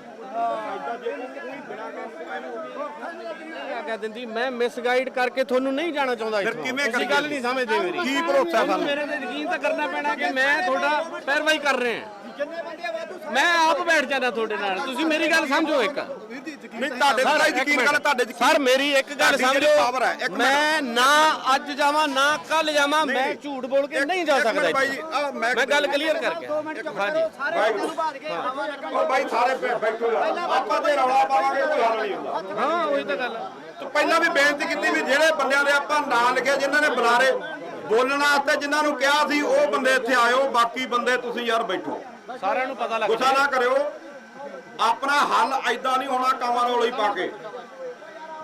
ਆਗਿਆ ਦਿੰਦੀ ਮੈਂ ਮਿਸਗਾਈਡ ਕਰਕੇ ਤੁਹਾਨੂੰ ਨਹੀਂ ਜਾਣਾ ਚਾਹੁੰਦਾ ਫਿਰ ਕਿਵੇਂ ਤੁਸੀਂ ਕਰੀਏ? ਗੱਲ ਨਹੀਂ ਸਮਝਦੇ ਮੇਰੀ। ਕੀ ਭਰੋਸਾ ਤੁਹਾਨੂੰ ਸਾਨੂੰ? ਮੇਰੇ ਤੇ ਯਕੀਨ ਤਾਂ ਕਰਨਾ ਪੈਣਾ ਕਿ ਮੈਂ ਤੁਹਾਡਾ ਪੈਰਵਾਈ ਕਰ ਰਿਹਾ। ਮੈਂ ਆਪ ਬੈਠ ਜਾਣਾ ਤੁਹਾਡੇ ਨਾਲ। ਤੁਸੀਂ ਮੇਰੀ ਗੱਲ ਸਮਝੋ ਇੱਕ। ਨਹੀਂ ਤੁਹਾਡੇ ਤੇ ਤਾਂ ਯਕੀਨ ਕਰ ਤੁਹਾਡੇ ਯਕੀਨ ਸਰ ਮੇਰੀ ਇੱਕ ਗੱਲ ਸਮਝੋ। ਮੈਂ ਨਾ ਅੱਜ ਜਾਵਾਂ ਨਾ ਕੱਲ ਜਾਵਾਂ ਮੈਂ ਝੂਠ ਬੋਲ ਕੇ ਨਹੀਂ ਜਾ ਸਕਦਾ ਬਾਈ ਮੈਂ ਮੈਂ ਗੱਲ ਕਲੀਅਰ ਕਰਕੇ ਹਾਂਜੀ। ਉਹ ਬਾਈ ਸਾਰੇ ਬੈ- ਬੈਠੋ ਯਾਰ। ਆਪਾਂ ਤੇ ਰੌਲਾ ਪਾਵਾਂਗੇ ਕੋਈ ਹੱਲ ਨਹੀਂ ਹੁੰਦਾ। ਹਾਂ ਉਹੀ ਤਾਂ ਗੱਲ। ਤੇ ਪਹਿਲਾਂ ਵੀ ਬੇਨਤੀ ਕੀਤੀ ਵੀ ਜਿਹੜੇ ਬੰਦਿਆਂ ਦੇ ਆਪਾਂ ਨਾਂ ਲਿਖਿਆ ਜਿਨ੍ਹਾਂ ਨੇ ਬੁਲਾਰੇ ਬੋਲਣ ਵਾਸਤੇ ਜਿਨ੍ਹਾਂ ਨੂੰ ਕਿਹਾ ਸੀ ਉਹ ਬੰਦੇ ਇੱਥੇ ਆਇਓ ਬਾਕੀ ਬੰਦੇ ਤੁਸੀਂ ਯਾਰ ਬੈਠੋ। ਸਾਰਿਆਂ ਨੂੰ ਪਤਾ ਲੱਗ ਗੁੱਸਾ ਨਾ ਕਰਿਓ। ਆਪਣਾ ਹੱਲ ਐਦਾਂ ਨਹੀਂ ਹੋਣਾ ਕਾਮਾਂ ਰੋਲੀ ਪਾ ਕੇ।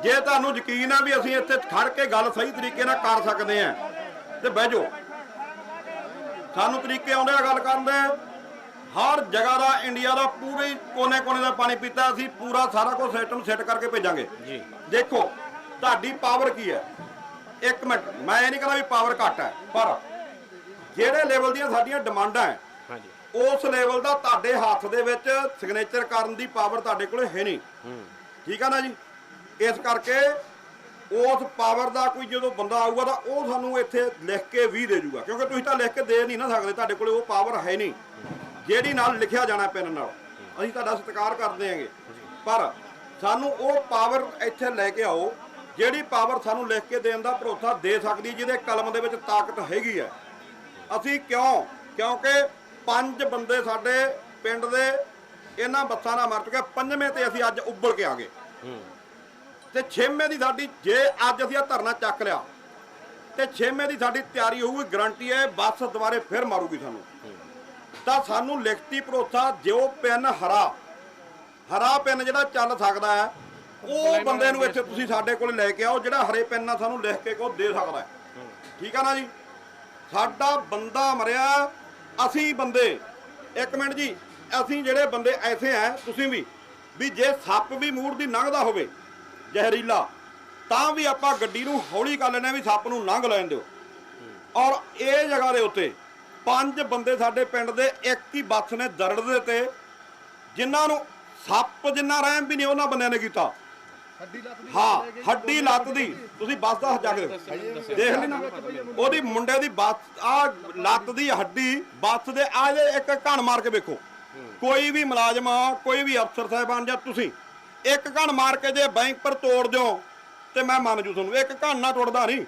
ਜੇ ਤੁਹਾਨੂੰ ਯਕੀਨ ਆ ਵੀ ਅਸੀਂ ਇੱਥੇ ਖੜ ਕੇ ਗੱਲ ਸਹੀ ਤਰੀਕੇ ਨਾਲ ਕਰ ਸਕਦੇ ਆ ਤੇ ਬਹਿ ਜਾਓ। ਸਾਨੂੰ ਤਰੀਕੇ ਆਉਂਦੇ ਆ ਗੱਲ ਕਰਨ ਦੇ। ਹਰ ਜਗ੍ਹਾ ਦਾ ਇੰਡੀਆ ਦਾ ਪੂਰੇ ਕੋਨੇ-ਕੋਨੇ ਦਾ ਪਾਣੀ ਪੀਤਾ ਅਸੀਂ ਪੂਰਾ ਸਾਰਾ ਕੁਝ ਸਿਸਟਮ ਸੈੱਟ ਕਰਕੇ ਭੇਜਾਂਗੇ। ਜੀ। ਦੇਖੋ ਤੁਹਾਡੀ ਪਾਵਰ ਕੀ ਹੈ? ਇੱਕ ਮਿੰਟ ਮੈਂ ਇਹ ਨਹੀਂ ਕਹਿੰਦਾ ਵੀ ਪਾਵਰ ਘੱਟ ਹੈ ਪਰ ਜਿਹੜੇ ਲੈਵਲ ਦੀਆਂ ਸਾਡੀਆਂ ਡਿਮਾਂਡਾਂ ਹੈ ਉਸ ਲੈਵਲ ਦਾ ਤੁਹਾਡੇ ਹੱਥ ਦੇ ਵਿੱਚ ਸਿਗਨੇਚਰ ਕਰਨ ਦੀ ਪਾਵਰ ਤੁਹਾਡੇ ਕੋਲ ਹੈ ਨਹੀਂ। ਠੀਕ ਆ ਨਾ ਜੀ? ਇਸ ਕਰਕੇ ਉਸ ਪਾਵਰ ਦਾ ਕੋਈ ਜਦੋਂ ਬੰਦਾ ਆਊਗਾ ਤਾਂ ਉਹ ਸਾਨੂੰ ਇੱਥੇ ਲਿਖ ਕੇ ਵੀ ਦੇ ਜੂਗਾ। ਕਿਉਂਕਿ ਤੁਸੀਂ ਤਾਂ ਲਿਖ ਕੇ ਦੇ ਨਹੀਂ ਨਾ ਸਕਦੇ, ਤੁਹਾਡੇ ਕੋਲ ਉਹ ਪਾਵਰ ਹੈ ਨਹੀਂ। ਜਿਹੜੀ ਨਾਲ ਲਿਖਿਆ ਜਾਣਾ ਪੈਨ ਨਾਲ। ਅਸੀਂ ਤੁਹਾਡਾ ਸਤਿਕਾਰ ਕਰਦੇ ਹਾਂਗੇ। ਪਰ ਸਾਨੂੰ ਉਹ ਪਾਵਰ ਇੱਥੇ ਲੈ ਕੇ ਆਓ, ਜਿਹੜੀ ਪਾਵਰ ਸਾਨੂੰ ਲਿਖ ਕੇ ਦੇਣ ਦਾ ਭਰੋਸਾ ਦੇ ਸਕਦੀ, ਜਿਹਦੇ ਕਲਮ ਦੇ ਵਿੱਚ ਤਾਕਤ ਹੈਗੀ ਹੈ। ਅਸੀਂ ਕਿਉਂ? ਕਿਉਂਕਿ ਪੰਜ ਬੰਦੇ ਸਾਡੇ ਪਿੰਡ ਦੇ ਇਹਨਾਂ ਬੱਸਾਂ ਨਾਲ ਮਰ ਚੁੱਕੇ ਪੰਜਵੇਂ ਤੇ ਅਸੀਂ ਅੱਜ ਉੱਭਰ ਕੇ ਆ ਗਏ। ਤੇ ਛੇਵੇਂ ਦੀ ਸਾਡੀ ਜੇ ਅੱਜ ਅਸੀਂ ਇਹ ਧਰਨਾ ਚੱਕ ਲਿਆ, ਤੇ ਛੇਵੇਂ ਦੀ ਸਾਡੀ ਤਿਆਰੀ ਹੋਊਗੀ ਗਰੰਟੀ ਹੈ ਬੱਸ ਦੁਬਾਰੇ ਫਿਰ ਮਾਰੂਗੀ ਸਾਨੂੰ। ਤਾਂ ਸਾਨੂੰ ਲਿਖਤੀ ਭਰੋਸਾ ਜੋ ਪਿੰਨ ਹਰਾ ਹਰਾ ਪਿੰਨ ਜਿਹੜਾ ਚੱਲ ਸਕਦਾ ਹੈ, ਉਹ ਬੰਦੇ ਨੂੰ ਇੱਥੇ ਤੁਸੀਂ ਸਾਡੇ ਕੋਲ ਲੈ ਕੇ ਆਓ, ਜਿਹੜਾ ਹਰੇ ਪੈਨ ਨਾਲ ਸਾਨੂੰ ਲਿਖ ਕੇ ਕੋ ਦੇ ਸਕਦਾ ਠੀਕ ਆ ਨਾ ਜੀ? ਸਾਡਾ ਬੰਦਾ ਮਰਿਆ ਅਸੀਂ ਬੰਦੇ, ਇੱਕ ਮਿੰਟ ਜੀ, ਅਸੀਂ ਜਿਹੜੇ ਬੰਦੇ ਐਸੇ ਆ, ਤੁਸੀਂ ਵੀ ਵੀ ਜੇ ਸੱਪ ਵੀ ਮੂਰ ਦੀ ਲੰਘਦਾ ਹੋਵੇ, ਜ਼ਹਿਰੀਲਾ, ਤਾਂ ਵੀ ਆਪਾਂ ਗੱਡੀ ਨੂੰ ਹੌਲੀ ਕਰ ਲੈਣਾ ਵੀ ਸੱਪ ਨੂੰ ਲੰਘ ਲੈਣ ਦਿਓ। ਔਰ ਇਹ ਜਗ੍ਹਾ ਦੇ ਉੱਤੇ ਪੰਜ ਬੰਦੇ ਸਾਡੇ ਪਿੰਡ ਦੇ, ਇੱਕ ਹੀ ਬੱਸ ਨੇ ਦਰੜ ਦੇ ਤੇ ਜਿਨ੍ਹਾਂ ਨੂੰ ਸੱਪ ਜਿੰਨਾ ਰਹਿਮ ਵੀ ਨਹੀਂ ਉਹਨਾਂ ਬੰਦਿਆਂ ਨੇ ਕੀਤਾ। ਹਾਂ ਹੱਡੀ ਲੱਤ ਦੀ। ਤੁਸੀਂ ਬੱਸ ਦਾ ਜਾ ਕੇ ਦੇਖੋ। ਦੇਖ ਲਈ ਨਾ। ਉਹਦੀ ਮੁੰਡੇ ਦੀ ਬੱਸ ਆ ਲੱਤ ਦੀ ਹੱਡੀ ਬੱਸ ਦੇ ਆ ਜੇ ਇੱਕ ਘਣ ਮਾਰ ਕੇ ਵੇਖੋ। ਕੋਈ ਵੀ ਮੁਲਾਜ਼ਮ ਕੋਈ ਵੀ ਅਫਸਰ ਸਾਹਿਬਾਨ ਜਾਂ ਤੁਸੀਂ ਇੱਕ ਘਣ ਮਾਰ ਕੇ ਜੇ ਬੈਂਕ ਪਰ ਤੋੜ ਦਿਓ ਤੇ ਮੈਂ ਮੰਨ ਜੂ ਤੁਹਾਨੂੰ ਇੱਕ ਘਣ ਨਾ ਟੁੱਟਦਾ ਨਹੀਂ।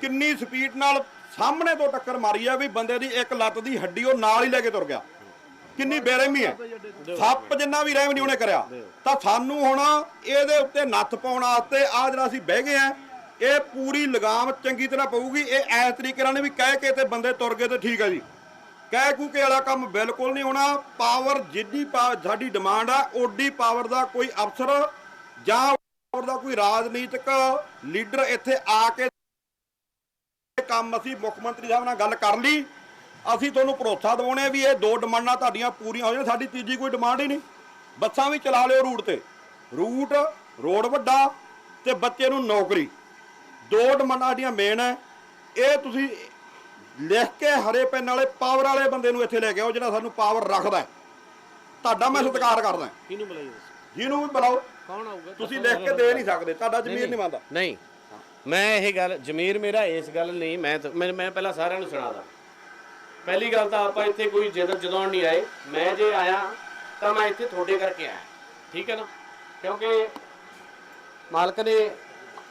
ਕਿੰਨੀ ਸਪੀਡ ਨਾਲ ਸਾਹਮਣੇ ਤੋਂ ਟੱਕਰ ਮਾਰੀ ਆ ਵੀ ਬੰਦੇ ਦੀ ਇੱਕ ਲੱਤ ਦੀ ਹੱਡੀ ਉਹ ਨਾਲ ਹੀ ਲੈ ਕੇ ਤੁਰ ਗਿਆ। ਕਿੰਨੀ ਬੇਰਹਿਮੀ ਹੈ। ਸੱਪ ਜਿੰਨਾ ਵੀ ਰਹਿਮ ਨਹੀਂ ਉਹਨੇ ਕਰਿਆ। ਤਾਂ ਸਾਨੂੰ ਹੁਣ ਇਹਦੇ ਉੱਤੇ ਨੱਥ ਪਾਉਣ ਵਾਸਤੇ ਆ ਜਿਹੜਾ ਅਸੀਂ ਬਹਿ ਗਏ ਆ ਇਹ ਪੂਰੀ ਲਗਾਮ ਚੰਗੀ ਤਰ੍ਹਾਂ ਪਊਗੀ। ਇਹ ਐਸ ਤਰੀਕੇ ਨਾਲ ਵੀ ਕਹਿ ਕੇ ਤੇ ਬੰਦੇ ਤੁਰ ਗਏ ਤੇ ਠੀਕ ਹੈ ਜੀ। ਕਹਿ ਕੂਕੇ ਵਾਲਾ ਕੰਮ ਬਿਲਕੁਲ ਨਹੀਂ ਹੋਣਾ। ਪਾਵਰ ਜਿੱਡੀ ਪਾ- ਸਾਡੀ ਡਿਮਾਂਡ ਆ, ਓਡੀ ਪਾਵਰ ਦਾ ਕੋਈ ਅਫਸਰ ਜਾਂ ਪਾਵਰ ਦਾ ਕੋਈ ਰਾਜਨੀਤਿਕ ਲੀਡਰ ਇੱਥੇ ਆ ਕੇ ਕੰਮ ਅਸੀਂ ਮੁੱਖ ਮੰਤਰੀ ਸਾਹਿਬ ਨਾਲ ਗੱਲ ਕਰ ਲਈ। ਅਸੀਂ ਤੁਹਾਨੂੰ ਭਰੋਸਾ ਦਿਵਾਉਣੇ ਵੀ ਇਹ ਦੋ ਡਿਮਾਂਡਾਂ ਤੁਹਾਡੀਆਂ ਪੂਰੀਆਂ ਹੋ ਜਾਣ ਸਾਡੀ ਤੀਜੀ ਕੋਈ ਡਿਮਾਂਡ ਹੀ ਨਹੀਂ। ਬੱਸਾਂ ਵੀ ਚਲਾ ਲਿਓ ਰੂਟ ਤੇ। ਰੂਟ ਰੋਡ ਵੱਡਾ ਤੇ ਬੱਚੇ ਨੂੰ ਨੌਕਰੀ। ਦੋ ਡਿਮਾਂਡਾਂ ਸਾਡੀਆਂ ਮੇਨ ਹੈ ਇਹ ਤੁਸੀਂ ਲਿਖ ਕੇ ਹਰੇ ਪੈਨ ਵਾਲੇ ਪਾਵਰ ਵਾਲੇ ਬੰਦੇ ਨੂੰ ਇੱਥੇ ਲੈ ਕੇ ਆਓ ਜਿਹੜਾ ਸਾਨੂੰ ਪਾਵਰ ਰੱਖਦਾ। ਤੁਹਾਡਾ ਮੈਂ ਸਤਿਕਾਰ ਕਰਦਾ ਕਿਹਨੂੰ ਬੁਲਾਈਏ ਜਿਹਨੂੰ ਵੀ ਬੁਲਾਓ। ਕੌਣ ਆਊਗਾ? ਤੁਸੀਂ ਲਿਖ ਕੇ ਦੇ ਨਹੀਂ ਸਕਦੇ। ਤੁਹਾਡਾ ਜ਼ਮੀਰ ਨਹੀਂ। ਮੰਨਦਾ ਨਹੀਂ। ਮੈਂ ਇਹ ਗੱਲ ਜ਼ਮੀਰ ਮੇਰਾ ਇਸ ਗੱਲ ਨਹੀਂ ਮੈਂ ਮੈਂ ਪਹਿਲਾਂ ਸਾਰਿਆਂ ਨੂੰ ਸੁਣਾਦਾ। ਪਹਿਲੀ ਗੱਲ ਤਾਂ ਆਪਾਂ ਇੱਥੇ ਕੋਈ ਜਿੱਦ ਜਦੋਂ ਨਹੀਂ ਆਏ। ਮੈਂ ਜੇ ਆਇਆ ਤਾਂ ਮੈਂ ਇੱਥੇ ਤੁਹਾਡੇ ਕਰਕੇ ਆਇਆ। ਠੀਕ ਹੈ ਨਾ? ਕਿਉਂਕਿ ਮਾਲਕ ਨੇ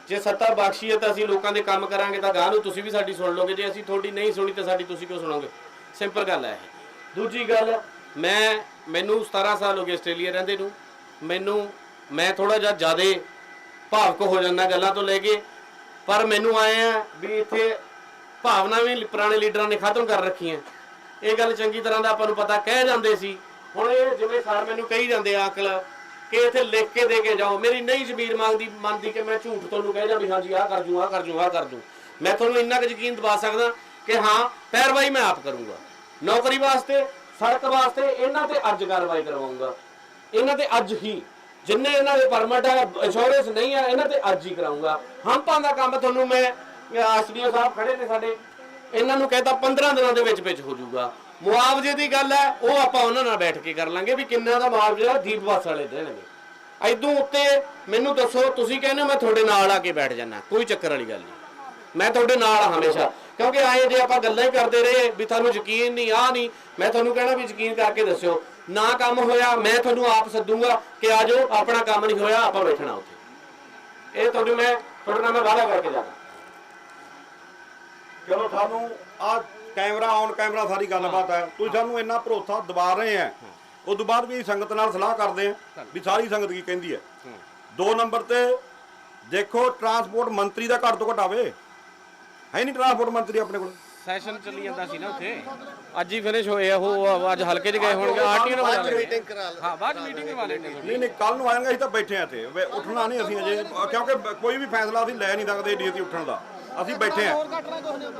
ਜੇ ਸੱਤਾ ਬਖਸ਼ੀ ਹੈ ਤਾਂ ਅਸੀਂ ਲੋਕਾਂ ਦੇ ਕੰਮ ਕਰਾਂਗੇ ਤਾਂ ਗਾਹ ਨੂੰ ਤੁਸੀਂ ਵੀ ਸਾਡੀ ਸੁਣ ਲਓਗੇ। ਜੇ ਅਸੀਂ ਤੁਹਾਡੀ ਨਹੀਂ ਸੁਣੀ ਤਾਂ ਸਾਡੀ ਤੁਸੀਂ ਕਿਉਂ ਸੁਣੋਗੇ? ਸਿੰਪਲ ਗੱਲ ਹੈ ਇਹ। ਦੂਜੀ ਗੱਲ, ਮੈਂ, ਮੈਨੂੰ 17 ਸਾਲ ਹੋ ਗਏ ਆਸਟ੍ਰੇਲੀਆ ਰਹਿੰਦੇ ਨੂੰ। ਮੈਨੂੰ, ਮੈਂ ਥੋੜਾ ਜਿਹਾ ਜ਼ਿਆਦੇ ਭਾਵਕ ਹੋ ਜਾਂਦਾ ਗੱਲਾਂ ਤੋਂ ਲੈ ਕੇ। ਪਰ ਮੈਨੂੰ ਆਏ ਆ ਵੀ ਇੱਥੇ ਭਾਵਨਾ ਵੀ ਪੁਰਾਣੇ ਲੀਡਰਾਂ ਨੇ ਖਤਮ ਕਰ ਰੱਖੀਆਂ। ਇਹ ਗੱਲ ਚੰਗੀ ਤਰ੍ਹਾਂ ਦਾ ਆਪਾਂ ਨੂੰ ਪਤਾ ਕਹਿ ਜਾਂਦੇ ਸੀ। ਹੁਣ ਇਹ ਜਿਵੇਂ ਸਰ ਮੈਨੂੰ ਕਹੀ ਜਾਂਦੇ ਆ, ਅਕਲ, ਕਿ ਇੱਥੇ ਲਿਖ ਕੇ ਦੇ ਕੇ ਜਾਓ। ਮੇਰੀ ਨਹੀਂ ਜ਼ਮੀਰ ਮੰਗਦੀ, ਮੰਨਦੀ ਕਿ ਮੈਂ ਝੂਠ ਤੁਹਾਨੂੰ ਕਹਿ ਜਾਂ ਵੀ ਹਾਂਜੀ, ਆਹ ਕਰ ਜੂ, ਆਹ ਕਰ ਜੂ, ਆਹ ਕਰ ਜੂ। ਮੈਂ ਤੁਹਾਨੂੰ ਇੰਨਾ ਕੁ ਯਕੀਨ ਦਿਵਾ ਸਕਦਾ ਕਿ ਹਾਂ, ਪੈਰਵਾਈ ਮੈਂ ਆਪ ਕਰੂੰਗਾ। ਨੌਕਰੀ ਵਾਸਤੇ, ਸੜਕ ਵਾਸਤੇ, ਇਹਨਾਂ ਤੇ ਅੱਜ ਕਾਰਵਾਈ ਕਰਵਾਉਂਗਾ। ਇਹਨਾਂ ਤੇ ਅੱਜ ਹੀ, ਜਿੰਨੇ ਇਹਨਾਂ ਦੇ ਪਰਮਿਟ ਆ ਇੰਸ਼ੋਰੈਂਸ ਨਹੀਂ ਆ, ਇਹਨਾਂ ਤੇ ਅੱਜ ਹੀ ਕਰਾਉਂਗਾ। ਹੰਪਾਂ ਦਾ ਕੰਮ ਤੁਹਾਨੂੰ ਮੈਂ ਐਸਡੀਓ ਸਾਹਿਬ ਖੜੇ ਨੇ ਸਾਡੇ। ਇਹਨਾਂ ਨੂੰ ਕਹਿੰਦਾ 15 ਦਿਨਾਂ ਦੇ ਵਿੱਚ ਵਿੱਚ ਹੋ ਜਾਊਗਾ। ਮੁਆਵਜ਼ੇ ਦੀ ਗੱਲ ਹੈ, ਉਹ ਆਪਾਂ ਉਹਨਾਂ ਨਾਲ ਬੈਠ ਕੇ ਕਰ ਲਾਂਗੇ ਵੀ ਕਿੰਨਾ ਦਾ ਮੁਆਵਜ਼ਾ ਦੀਪ ਬੱਸ ਵਾਲੇ ਦੇਣਗੇ। ਐਦੋਂ ਉੱਤੇ ਮੈਨੂੰ ਦੱਸੋ, ਤੁਸੀਂ ਕਹਿੰਦੇ ਹੋ ਮੈਂ ਤੁਹਾਡੇ ਨਾਲ ਆ ਕੇ ਬੈਠ ਜਾਣਾ ਕੋਈ ਚੱਕਰ ਵਾਲੀ ਗੱਲ ਨਹੀਂ। ਮੈਂ ਤੁਹਾਡੇ ਨਾਲ ਹਾਂ ਹਮੇਸ਼ਾ, ਕਿਉਂਕਿ ਆਏ ਜੇ ਆਪਾਂ ਗੱਲਾਂ ਹੀ ਕਰਦੇ ਰਹੇ ਵੀ ਤੁਹਾਨੂੰ ਯਕੀਨ ਨਹੀਂ ਆ ਨਹੀਂ, ਮੈਂ ਤੁਹਾਨੂੰ ਕਹਿਣਾ ਵੀ ਯਕੀਨ ਕਰਕੇ ਦੱਸਿਓ, ਨਾ ਕੰਮ ਹੋਇਆ, ਮੈਂ ਤੁਹਾਨੂੰ ਆਪ ਸੱਦੂਗਾ ਕਿ ਆ ਜਾਓ, ਆਪਣਾ ਕੰਮ ਨਹੀਂ ਹੋਇਆ, ਆਪਾਂ ਬੈਠਣਾ ਉੱਥੇ। ਇਹ ਤੁਹਾਨੂੰ ਮੈਂ, ਤੁਹਾਡੇ ਨਾਲ ਮੈਂ ਵਾਅਦਾ ਕਰਕੇ ਜਾਣਾ ਚਲੋ ਸਾਨੂੰ ਆ ਕੈਮਰਾ ਔਨ ਕੈਮਰਾ ਸਾਰੀ ਗੱਲਬਾਤ ਹੈ। ਤੁਸੀਂ ਸਾਨੂੰ ਇੰਨਾ ਭਰੋਸਾ ਦਿਵਾ ਰਹੇ ਆ ਉਸ ਤੋਂ ਬਾਅਦ ਵੀ ਸੰਗਤ ਨਾਲ ਸਲਾਹ ਕਰਦੇ ਆ ਵੀ ਸਾਰੀ ਸੰਗਤ ਕੀ ਕਹਿੰਦੀ ਹੈ। ਦੋ ਨੰਬਰ ਤੇ ਦੇਖੋ ਟਰਾਂਸਪੋਰਟ ਮੰਤਰੀ ਦਾ ਘੱਟ ਤੋਂ ਘੱਟ ਆਵੇ। ਹੈ ਨਹੀਂ ਟਰਾਂਸਪੋਰਟ ਮੰਤਰੀ ਆਪਣੇ ਕੋਲ? ਸੈਸ਼ਨ ਚੱਲੀ ਜਾਂਦਾ ਸੀ ਨਾ ਉੱਥੇ। ਅੱਜ ਹੀ ਫਿਨਿਸ਼ ਹੋਏ ਆ ਉਹ ਅੱਜ ਹਲਕੇ 'ਚ ਗਏ ਹੋਣਗੇ ਆਰਟੀਓ ਨੂੰ ਬੁਲਾ ਲੈਂਦੇ ਹਾਂ ਬਾਅਦ ਮੀਟਿੰਗ ਕਰਵਾ ਆ ਨਹੀਂ ਨਹੀਂ ਕੱਲ ਨੂੰ ਆਵਾਂਗੇ ਅਸੀਂ ਤਾਂ ਬੈਠੇ ਆ ਇੱਥੇ। ਉੱਠਣਾ ਨਹੀਂ ਅਸੀਂ ਅਜੇ। ਕਿਉਂਕਿ ਕੋਈ ਵੀ ਫੈਸਲਾ ਅਸੀਂ ਲੈ ਨਹੀਂ ਸਕਦੇ ਡੀਸੀ ਉੱਠਣ ਦਾ। ਅਸੀਂ ਬੈਠੇ ਆ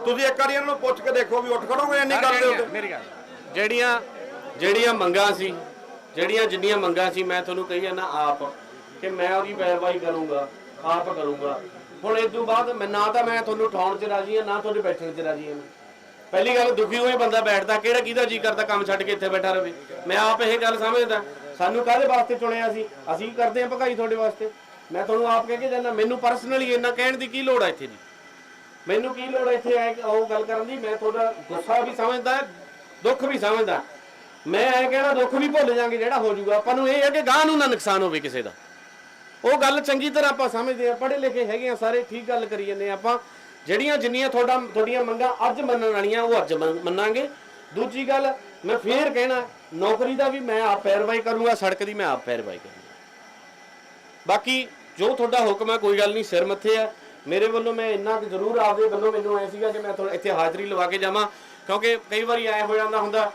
ਤੁਸੀਂ ਇੱਕ ਵਾਰੀ ਇਹਨਾਂ ਨੂੰ ਪੁੱਛ ਕੇ ਦੇਖੋ ਵੀ ਉੱਠ ਖੜੋਗੇ ਇੰਨੀ ਗੱਲ ਦੇ ਉੱਤੇ। ਮੇਰੀ ਗੱਲ ਜਿਹੜੀਆਂ ਜਿਹੜੀਆਂ ਮੰਗਾਂ ਸੀ, ਜਿਹੜੀਆਂ ਜਿੰਨੀਆਂ ਮੰਗਾਂ ਸੀ, ਮੈਂ ਤੁਹਾਨੂੰ ਕਹੀ ਜਾਂਦਾ ਆਪ ਕਿ ਮੈਂ ਉਹਦੀ ਪੈਰਵਾਈ ਕਰੂੰਗਾ, ਆਪ ਕਰੂੰਗਾ। ਹੁਣ ਇਸ ਤੋਂ ਬਾਅਦ ਮੈਂ ਨਾ ਤਾਂ ਮੈਂ ਤੁਹਾਨੂੰ ਉਠਾਉਣ 'ਚ ਰਾਜੀ ਹਾਂ, ਨਾ ਤੁਹਾਡੇ ਬੈਠਣ 'ਚ ਰਾਜੀ ਹਾਂ ਪਹਿਲੀ ਗੱਲ, ਦੁਖੀ ਹੋਏ ਬੰਦਾ ਬੈਠਦਾ, ਕਿਹੜਾ ਕਿਹਦਾ ਜੀ ਕਰਦਾ ਕੰਮ ਛੱਡ ਕੇ ਇੱਥੇ ਬੈਠਾ ਰਵੇ। ਮੈਂ ਆਪ ਇਹ ਗੱਲ ਸਮਝਦਾ। ਸਾਨੂੰ ਕਾਹਦੇ ਵਾਸਤੇ ਚੁਣਿਆ ਸੀ? ਅਸੀਂ ਕਰਦੇ ਹਾਂ ਭਗਾਈ ਤੁਹਾਡੇ ਵਾਸਤੇ। ਮੈਂ ਤੁਹਾਨੂੰ ਆਪ ਕਹਿ ਕੇ ਜਾਂਦਾ, ਮੈਨੂੰ ਪਰਸਨਲੀ ਇੰਨਾ ਕਹਿਣ ਦੀ ਕੀ ਲੋੜ ਆ ਇੱਥੇ ਦੀ? ਮੈਨੂੰ ਕੀ ਲੋੜ ਹੈ ਇੱਥੇ ਆਏ ਉਹ ਗੱਲ ਕਰਨ ਦੀ? ਮੈਂ ਤੁਹਾਡਾ ਗੁੱਸਾ ਵੀ ਸਮਝਦਾ, ਦੁੱਖ ਵੀ ਸਮਝਦਾ। ਮੈਂ ਐ ਕਹਿਣਾ, ਦੁੱਖ ਵੀ ਭੁੱਲ ਜਾਾਂਗੇ ਜਿਹੜਾ ਹੋ ਜਾਊਗਾ। ਆਪਾਂ ਨੂੰ ਇਹ ਹੈ ਕਿ ਗਾਂ ਨੂੰ ਨਾ ਨੁਕਸਾਨ ਹੋਵੇ ਕਿਸੇ ਦਾ। ਉਹ ਗੱਲ ਚੰਗੀ ਤਰ੍ਹਾਂ ਆਪਾਂ ਸਮਝਦੇ ਆ ਪੜ੍ਹੇ ਲਿਖੇ ਹੈਗੇ ਆ ਸਾਰੇ ਠੀਕ ਗੱਲ ਕਰੀ ਜਾਂਦੇ ਆ ਆਪਾਂ। ਜਿਹੜੀਆਂ ਜਿੰਨੀਆਂ ਤੁਹਾਡਾ, ਤੁਹਾਡੀਆਂ ਮੰਗਾਂ ਅੱਜ ਮੰਨਣ ਵਾਲੀਆਂ, ਉਹ ਅੱਜ ਮੰਨਾਂਗੇ। ਦੂਜੀ ਗੱਲ, ਮੈਂ ਫੇਰ ਕਹਿਣਾ, ਨੌਕਰੀ ਦਾ ਵੀ ਮੈਂ ਆਪ ਪੈਰਵਾਈ ਕਰੂੰਗਾ, ਸੜਕ ਦੀ ਮੈਂ ਆਪ ਪੈਰਵਾਈ ਕਰੂੰਗਾ। ਬਾਕੀ ਜੋ ਤੁਹਾਡਾ ਹੁਕਮ ਹੈ, ਕੋਈ ਗੱਲ ਨਹੀਂ, ਸਿਰ ਮੱਥੇ ਆ ਮੇਰੇ ਵੱਲੋਂ ਮੈਂ ਇੰਨਾ ਕਿ ਜ਼ਰੂਰ ਆਪਦੇ ਵੱਲੋਂ ਮੈਨੂੰ ਐ ਸੀਗਾ ਕਿ ਮੈਂ ਥੋੜਾ ਇੱਥੇ ਹਾਜ਼ਰੀ ਲਵਾ ਕੇ ਜਾਵਾਂ, ਕਿਉਂਕਿ ਕਈ ਵਾਰੀ ਐ ਹੋ ਜਾਂਦਾ ਹੁੰਦਾ,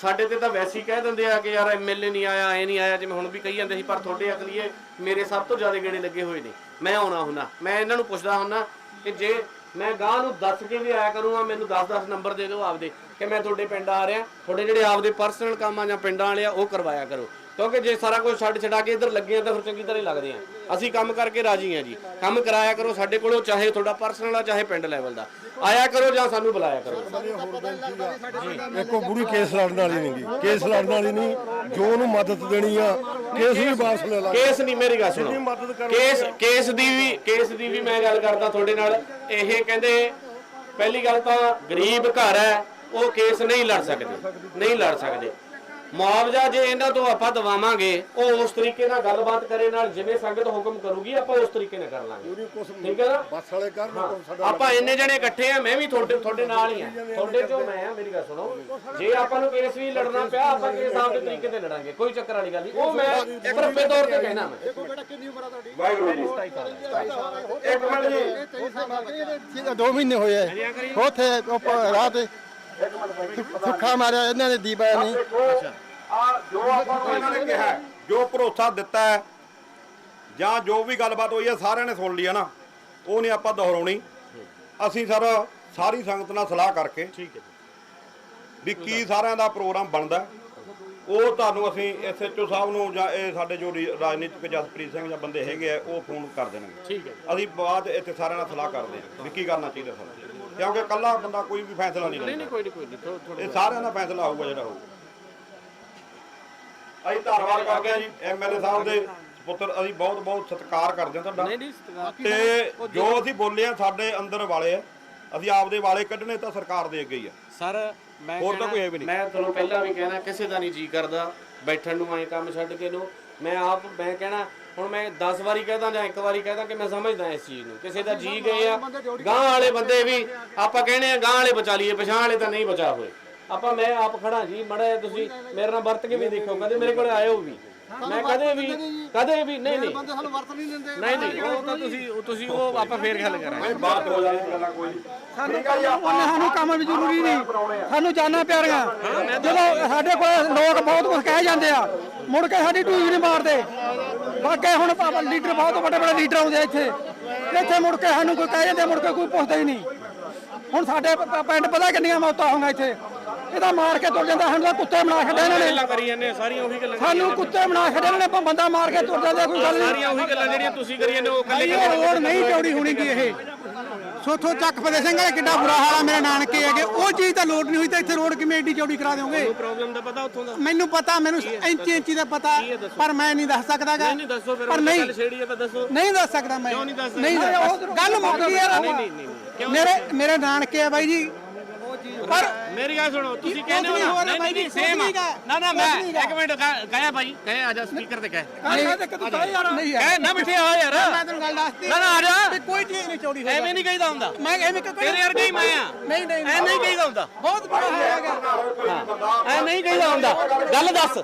ਸਾਡੇ ਤੇ ਤਾਂ ਵੈਸੇ ਹੀ ਕਹਿ ਦਿੰਦੇ ਆ ਕਿ ਯਾਰ ਐਮਐਲਏ ਨਹੀਂ ਆਇਆ, ਐ ਨਹੀਂ ਆਇਆ, ਜਿਵੇਂ ਹੁਣ ਵੀ ਕਹੀ ਜਾਂਦੇ ਸੀ, ਪਰ ਤੁਹਾਡੇ ਅਕਲੀਏ ਮੇਰੇ ਸਭ ਤੋਂ ਜ਼ਿਆਦਾ ਗੇੜੇ ਲੱਗੇ ਹੋਏ ਨੇ। ਮੈਂ ਆਉਣਾ ਹੁੰਦਾ, ਮੈਂ ਇਹਨਾਂ ਨੂੰ ਪੁੱਛਦਾ ਹੁੰਦਾ ਕਿ ਜੇ ਮੈਂ ਗਾਂ ਨੂੰ ਦੱਸ ਕੇ ਵੀ ਆਇਆ ਕਰੂੰਗਾ, ਮੈਨੂੰ 10-10 ਨੰਬਰ ਦੇ ਦਿਓ ਆਪਦੇ, ਕਿ ਮੈਂ ਤੁਹਾਡੇ ਪਿੰਡ ਆ ਰਿਹਾ, ਤੁਹਾਡੇ ਜਿਹੜੇ ਆਪਦੇ ਪਰਸਨਲ ਕੰਮ ਆ ਜਾਂ ਪਿੰਡਾਂ ਵਾਲੇ ਆ, ਉਹ ਕਰਵਾਇਆ ਕਰੋ। ਕਿਉਂਕਿ ਜੇ ਸਾਰਾ ਕੁਝ ਛੱਡ ਛਡਾ ਕੇ ਇੱਧਰ ਲੱਗੇ ਆ ਤਾਂ ਫਿਰ ਚੰਗੀ ਤਰ੍ਹਾਂ ਹੀ ਲੱਗਦੇ ਆ ਅਸੀਂ ਕੰਮ ਕਰਕੇ ਰਾਜੀ ਆ ਜੀ। ਕੰਮ ਕਰਾਇਆ ਕਰੋ ਸਾਡੇ ਕੋਲੋਂ ਚਾਹੇ ਤੁਹਾਡਾ ਪਰਸਨਲ ਆ ਚਾਹੇ ਪਿੰਡ ਲੈਵਲ ਦਾ। ਆਇਆ ਕਰੋ ਜਾਂ ਸਾਨੂੰ ਬੁਲਾਇਆ ਕਰੋ। ਇੱਕੋ ਬੁੜੀ ਕੇਸ ਲੜਨ ਵਾਲੀ ਨਹੀਂਗੀ ਕੇਸ ਲੜਨ ਵਾਲੀ ਨਹੀਂ ਜੋ ਉਹਨੂੰ ਮਦਦ ਦੇਣੀ ਆ ਕੇਸ ਵੀ ਵਾਪਸ ਲੈ ਲਾ। ਕੇਸ ਨਹੀਂ ਮੇਰੀ ਗੱਲ ਸੁਣੋ। ਕੇਸ ਕੇਸ ਦੀ ਵੀ ਕੇਸ ਦੀ ਵੀ ਮੈਂ ਗੱਲ ਕਰਦਾ ਤੁਹਾਡੇ ਨਾਲ। ਇਹ ਕਹਿੰਦੇ ਪਹਿਲੀ ਗੱਲ ਤਾਂ ਗਰੀਬ ਘਰ ਹੈ ਉਹ ਕੇਸ ਨਹੀਂ ਲੜ ਸਕਦੇ। ਨਹੀਂ ਲੜ ਸਕਦੇ। ਮੁਆਵਜ਼ਾ ਜੇ ਇਹਨਾਂ ਤੋਂ ਆਪਾਂ ਦਵਾਵਾਂਗੇ ਉਹ ਉਸ ਤਰੀਕੇ ਨਾਲ ਗੱਲਬਾਤ ਕਰੇ ਨਾਲ ਜਿਵੇਂ ਸੰਗਤ ਹੁਕਮ ਕਰੂਗੀ ਆਪਾਂ ਉਸ ਤਰੀਕੇ ਨਾਲ ਕਰ ਲਾਂਗੇ। ਠੀਕ ਹੈ ਨਾ? ਬੱਸ ਵਾਲੇ ਕਰਨ ਕੋਈ ਸਾਡਾ ਆਪਾਂ ਇੰਨੇ ਜਣੇ ਇਕੱਠੇ ਆ ਮੈਂ ਵੀ ਤੁਹਾਡੇ ਤੁਹਾਡੇ ਨਾਲ ਹੀ ਆ। ਤੁਹਾਡੇ ਚੋਂ ਮੈਂ ਆ ਮੇਰੀ ਗੱਲ ਸੁਣੋ। ਜੇ ਆਪਾਂ ਨੂੰ ਕੇਸ ਵੀ ਲੜਨਾ ਪਿਆ ਆਪਾਂ ਕੇਸ ਆਪਦੇ ਤਰੀਕੇ ਤੇ ਲੜਾਂਗੇ ਕੋਈ ਚੱਕਰ ਵਾਲੀ ਗੱਲ ਨਹੀਂ। ਉਹ ਮੈਂ ਪਰਪੇ ਤੌਰ ਤੇ ਕਹਿਣਾ ਮੈਂ। ਵਾਹਿਗੁਰੂ ਜੀ। ਇੱਕ ਮਿੰਟ ਜੀ। ਦੋ ਮਹੀਨੇ ਹੋਏ ਆ। ਉੱਥੇ ਉੱਪਰ ਰਾਹ ਤੇ ਸੁੱਖਾ ਮਾਰਿਆ ਇਹਨਾਂ ਨੇ ਦੀਪਾ ਨਹੀਂ। ਆ ਜੋ ਆਪਾਂ ਨੂੰ ਇਹਨਾਂ ਨੇ ਕਿਹਾ ਹੈ, ਜੋ ਭਰੋਸਾ ਦਿੱਤਾ ਹੈ ਜਾਂ ਜੋ ਵੀ ਗੱਲਬਾਤ ਹੋਈ ਹੈ ਸਾਰਿਆਂ ਨੇ ਸੁਣ ਲਿਆ ਨਾ। ਉਹ ਨਹੀਂ ਆਪਾਂ ਦੁਹਰਾਉਣੀ। ਅਸੀਂ ਸਰ ਸਾਰੀ ਸੰਗਤ ਨਾਲ ਸਲਾਹ ਕਰਕੇ ਠੀਕ ਹੈ ਵੀ ਕੀ ਸਾਰਿਆਂ ਦਾ ਪ੍ਰੋਗਰਾਮ ਬਣਦਾ ਹੈ, ਉਹ ਤੁਹਾਨੂੰ ਅਸੀਂ ਐਸਐਚਓ ਸਾਹਿਬ ਨੂੰ ਜਾਂ ਇਹ ਸਾਡੇ ਜੋ ਰੀ- ਰਾਜਨੀਤਿਕ ਜਸਪ੍ਰੀਤ ਸਿੰਘ ਜਾਂ ਬੰਦੇ ਹੈਗੇ ਆ ਉਹ ਫੋਨ ਕਰ ਦੇਣਗੇ। ਠੀਕ ਹੈ ਅਸੀਂ ਬਾਅਦ ਇੱਥੇ ਸਾਰਿਆਂ ਨਾਲ ਸਲਾਹ ਕਰਦੇ ਹਾਂ ਵੀ ਕੀ ਕਰਨਾ ਚਾਹੀਦਾ ਸਾਨੂੰ। ਕਿਉਂਕਿ ਇਕੱਲਾ ਬੰਦਾ ਕੋਈ ਵੀ ਫੈਸਲਾ ਨਹੀਂ ਲੈਂਦਾ। ਕੋਈ ਨਹੀਂ ਕੋਈ ਨਹੀਂ ਇਹ ਸਾਰਿਆਂ ਦਾ ਫੈਸਲਾ ਹੋਊਗਾ ਜਿਹੜਾ ਹੋਊਗਾ ਅਸੀਂ ਧੰਨਵਾਦ ਕਰਦੇ ਹਾਂ ਜੀ ਐਮਐਲਏ ਸਾਹਿਬ ਦੇ ਪੁੱਤਰ ਅਸੀਂ ਬਹੁਤ ਬਹੁਤ ਸਤਿਕਾਰ ਕਰਦੇ ਹਾਂ ਤੁਹਾਡਾ। ਤੇ ਜੋ ਅਸੀਂ ਬੋਲੇ ਆ ਸਾਡੇ ਅੰਦਰ ਵਾਲੇ ਆ ਅਸੀਂ ਆਪਦੇ ਵਾਲੇ ਕੱਢਣੇ ਤਾਂ ਸਰਕਾਰ ਦੇ ਅੱਗੇ ਹੀ ਆ। ਸਰ ਮੈਂ ਹੋਰ ਤਾਂ ਕਹਿਣਾ- ਕੋਈ ਇਹ ਵੀ ਨਹੀਂ। ਮੈਂ ਤੁਹਾਨੂੰ ਪਹਿਲਾਂ ਵੀ ਕਹਿਣਾ ਕਿਸੇ ਦਾ ਨਹੀਂ ਜੀ ਕਰਦਾ ਬੈਠਣ ਨੂੰ ਐ ਕੰਮ ਛੱਡ ਕੇ ਨੂੰ। ਮੈਂ ਆਪ ਮੈਂ ਕਹਿਣਾ ਹੁਣ ਮੈਂ 10 ਵਾਰੀ ਕਹਦਾ ਜਾਂ ਇੱਕ ਵਾਰੀ ਕਹਦਾ ਕਿ ਮੈਂ ਸਮਝਦਾ ਇਸ ਚੀਜ਼ ਨੂੰ। ਕਿਸੇ ਦਾ ਜੀ ਗਏ ਆ ਗਾਂ ਵਾਲੇ ਬੰਦੇ ਵੀ ਆਪਾਂ ਕਹਿੰਦੇ ਆ ਗਾਂ ਵਾਲੇ ਬਚਾ ਲਈਏ ਪਛਾਣ ਵਾਲੇ ਤਾਂ ਨਹੀਂ ਬਚਾ ਹੋਏ। ਆਪਾਂ ਮੈਂ ਆਪ ਖੜਾ ਜੀ ਮੜਾ ਤੁਸੀਂ ਮੇਰੇ ਨਾਲ ਵਰਤ ਕੇ ਵੀ ਦੇਖੋ ਕਦੇ ਮੇਰੇ ਕੋਲੇ ਆਇਓ ਵੀ। ਮੈਂ ਕਦੇ ਵੀ ਕਦੇ ਵੀ? ਨਹੀਂ ਨਹੀਂ। ਸਾਨੂੰ ਵਰਤ ਨਹੀਂ ਦਿੰਦੇ। ਨਹੀਂ ਨਹੀਂ ਉਹ ਤਾਂ ਤੁਸੀਂ ਉਹ ਤੁਸੀਂ ਉਹ ਆਪਾਂ ਫੇਰ ਗੱਲ ਕਰਾਂਗੇ। ਬਾਤ ਹੋ ਜਾਣੀ ਗੱਲਾਂ ਕੋਈ। ਸਾਨੂੰ ਸਾਨੂੰ ਕੰਮ ਵੀ ਜ਼ਰੂਰੀ ਨਹੀਂ। ਸਾਨੂੰ ਜਾਨਾਂ ਪਿਆਰੀਆਂ। ਜਦੋਂ ਸਾਡੇ ਕੋਲ ਲੋਕ ਬਹੁਤ ਕੁਝ ਕਹਿ ਜਾਂਦੇ ਆ ਮੁੜ ਕੇ ਸਾਡੀ ਟੂਈ ਨਹੀਂ ਮਾਰਦੇ। ਬਾਕੀ ਹੁਣ ਪਾਪਾ ਲੀਡਰ ਬਹੁਤ ਵੱਡੇ ਵੱਡੇ ਲੀਡਰ ਆਉਂਦੇ ਆ ਇੱਥੇ। ਇੱਥੇ ਮੁੜ ਕੇ ਸਾਨੂੰ ਕੋਈ ਕਹਿ ਜਾਂਦੇ ਮੁੜ ਕੇ ਕੋਈ ਪੁੱਛਦਾ ਹੀ ਨਹੀਂ। ਹੁਣ ਸਾਡੇ ਪਿੰਡ ਪਤਾ ਕਿੰਨੀਆਂ ਮੌਤਾਂ ਹੋਈਆਂ ਇੱਥੇ। ਇਹਦਾ ਮਾਰ ਕੇ ਤੁਰ ਜਾਂਦਾ ਸਾਨੂੰ ਤਾਂ ਕੁੱਤੇ ਬਣਾ ਛੱਡੇ ਇਹਨਾਂ ਨੇ। ਗੱਲਾਂ ਕਰੀ ਜਾਂਦੇ ਆ, ਸਾਰੀਆਂ ਉਹੀ ਗੱਲਾਂ ਸਾਨੂੰ ਕੁੱਤੇ ਬਣਾ ਛੱਡੇ ਇਹਨਾਂ ਨੇ ਬ- ਬੰਦਾ ਮਾਰ ਕੇ ਤੁਰ ਜਾਂਦੇ ਕੋਈ ਗੱਲ ਨਹੀਂ। ਸਾਰੀਆਂ ਉਹੀ ਗੱਲਾਂ ਜਿਹੜੀਆਂ ਤੁਸੀਂ ਕਰੀ ਜਾਂਦੇ ਹੋ ਉਹ ਭਾਈ ਇਹ ਰੋਡ ਨਹੀਂ ਚੌੜੀ ਹੋਣੀ ਕੀ ਇਹ। ਸੋਥੋਂ ਚੱਕ ਫਤਿਹ ਸਿੰਘ ਦਾ ਕਿੱਡਾ ਬੁਰਾ ਹਾਲ ਆ ਮੇਰੇ ਨਾਨਕੇ ਹੈਗੇ। ਉਹ ਚੀਜ਼ ਤਾਂ ਲੋਡ ਨਹੀਂ ਹੋਈ ਤਾਂ ਇੱਥੇ ਰੋਡ ਕਿਵੇਂ ਏਡੀ ਚੌੜੀ ਕਰਾ ਦਿਓਗੇ? ਪ੍ਰੋਬਲਮ ਦਾ ਪਤਾ ਉੱਥੋਂ ਦਾ? ਮੈਨੂੰ ਪਤਾ ਮੈਨੂੰ ਇੰਚੀ ਇੰਚੀ ਦਾ ਪਤਾ ਪਰ ਮੈਂ ਨਹੀਂ ਦੱਸ ਸਕਦਾਗਾ ਨਹੀਂ ਦੱਸੋ ਫਿਰ ਪਰ ਉਹ ਨਹੀਂ। ਗੱਲ ਛੇੜੀ ਹੈ ਤਾਂ ਦੱਸੋ। ਨਹੀਂ ਦੱਸ ਸਕਦਾ ਮੈਂ। ਕਿਉਂ ਨਹੀਂ ਦੱਸ ਗੱਲ ਮੁੱਕ ਗਈ ਯਾਰ। ਮੇਰੇ ਮੇਰੇ ਨਾਨਕੇ ਆ ਬਾਈ ਜੀ। ਪਰ ਮੇਰੀ ਗੱਲ ਸੁਣੋ ਤੁਸੀਂ ਕਹਿੰਦੇ ਹੋ ਨਾ। ਨਹੀਂ ਨਹੀਂ ਸੇਮ। ਨਾ ਨਾ ਮੈਂ। ਇੱਕ ਮਿੰਟ ਕਹਿਆ ਭਾਈ ਕਹਿਆ ਆ ਜਾ ਸਪੀਕਰ ਤੇ ਕਹਿ। ਤੇ ਤੂੰ ਕਹਿ ਯਾਰ। ਨਹੀਂ ਕਹਿ ਨਾ ਬਿਠੇ ਹੋ ਯਾਰ। ਮੈਂ ਤੈਨੂੰ ਗੱਲ ਦੱਸਤੀ। ਨਾ, ਨਾ, ਆ ਜਾ। ਕੋਈ ਚੀਜ਼ ਨਹੀਂ ਚੌੜੀ ਹੋਈ ਐਵੇਂ ਨਹੀਂ ਕਹੀਦਾ ਹੁੰਦਾ। ਮੈਂ ਐਵੇਂ ਕਿਉਂ ਤੇਰੇ ਵਰਗਾ ਹੀ ਮੈਂ ਆ। ਨਹੀਂ ਨਹੀਂ। ਐ ਨਹੀਂ ਕਹੀਦਾ ਹੁੰਦਾ। ਬਹੁਤ ਬੜਾ ਹੈਗਾ ਐ ਨਹੀਂ ਕਹੀਦਾ ਹੁੰਦਾ। ਗੱਲ ਦੱਸ।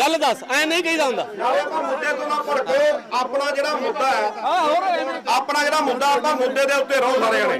ਗੱਲ ਦੱਸ। ਐ ਨਹੀਂ ਕਹੀਦਾ ਹੁੰਦਾ। ਨਾਲੇ ਆਪਾਂ ਮੁੱਦੇ ਤੋਂ ਨਾ ਭੜਕੋ ਆਪਣਾ ਜਿਹੜਾ ਮੁੱਦਾ ਹੈ ਆਪਣਾ ਜਿਹੜਾ ਮੁੱਦਾ ਆਪਾਂ ਮੁੱਦੇ ਦੇ ਉੱਤੇ ਰਹੋ ਸਾਰੇ ਜਣੇ।